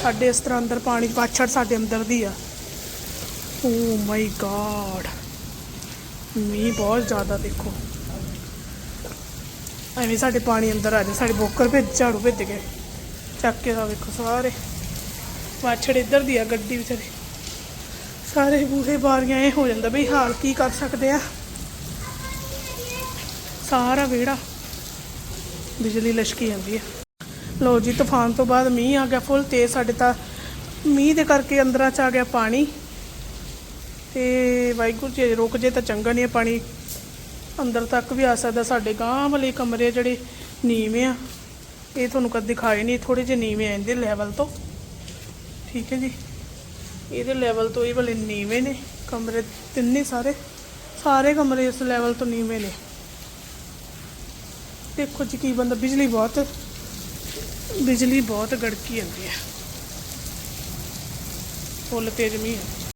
ਸਾਡੇ ਇਸ ਤਰ੍ਹਾਂ ਅੰਦਰ ਪਾਣੀ ਪਾਛੜ ਸਾਡੇ ਅੰਦਰ ਦੀ ਆ। ਓ ਮਾਈ ਗॉड ਮੀਂਹ ਬਹੁਤ ਜ਼ਿਆਦਾ ਦੇਖੋ। ਐਵੇਂ ਸਾਡੇ ਪਾਣੀ ਅੰਦਰ ਆ ਜਾ ਸਾਡੇ ਬੋਕਰ ਭੇਜ, ਝਾੜੂ ਭੇਜ ਕੇ ਚੱਕ ਕੇ ਦਾ ਵੇਖੋ ਸਾਰੇ। ਪਾਛੜ ਇੱਧਰ ਦੀ ਆ, ਗੱਡੀ ਵਿਚਾਰੇ। ਸਾਰੇ ਬੂਹੇ ਬਾਰੀਆਂ, ਇਹ ਹੋ ਜਾਂਦਾ ਬਈ ਹਾਲ ਕੀ ਕਰ ਸਕਦੇ ਆ। ਸਾਰਾ ਵਿਹੜਾ। ਬਿਜਲੀ ਲਸ਼ਕੀ ਜਾਂਦੀ ਹੈ ਲੋ ਜੀ, ਤੂਫਾਨ ਤੋਂ ਬਾਅਦ ਮੀਂਹ ਆ ਗਿਆ ਫੁੱਲ ਤੇ ਸਾਡੇ ਤਾਂ ਮੀਂਹ ਦੇ ਕਰਕੇ ਅੰਦਰਾਂ ਚ ਆ ਗਿਆ ਪਾਣੀ। ਤੇ ਵਾਹਿਗੁਰੂ ਜੀ, ਰੁਕ ਜੇ ਤਾਂ ਚੰਗਾ ਨਹੀਂ ਹੈ ਪਾਣੀ। ਅੰਦਰ ਤੱਕ ਵੀ ਆ ਸਕਦਾ, ਸਾਡੇ ਗਾਂਹ ਵਾਲੇ ਕਮਰੇ ਜਿਹੜੇ ਨੀਵੇਂ ਆ, ਇਹ ਤੁਹਾਨੂੰ ਕਦੇ ਦਿਖਾਏ ਨਹੀਂ ਥੋੜੇ ਜਿਹੇ ਨੀਵੇਂ ਆ ਇਹਦੇ ਲੈਵਲ ਤੋਂ। ਠੀਕ ਹੈ ਜੀ? ਇਹਦੇ ਲੈਵਲ ਤੋਂ ਇਹ ਵਾਲੇ ਨੀਵੇਂ ਨੇ ਕਮਰੇ ਤਿੰਨੇ ਸਾਰੇ। ਸਾਰੇ ਕਮਰੇ ਇਸ ਲੈਵਲ ਤੋਂ ਨੀਵੇਂ ਨੇ। ਦੇਖੋ ਜੀ, ਕੀ ਬੰਦਾ ਬਿਜਲੀ ਬਹੁਤ ਬਿਜਲੀ ਬਹੁਤ ਗੜਕੀ ਜਾਂਦੀ ਹੈ। ਫੁੱਲ ਤੇਜ਼ ਮੀਂਹ ਹੈ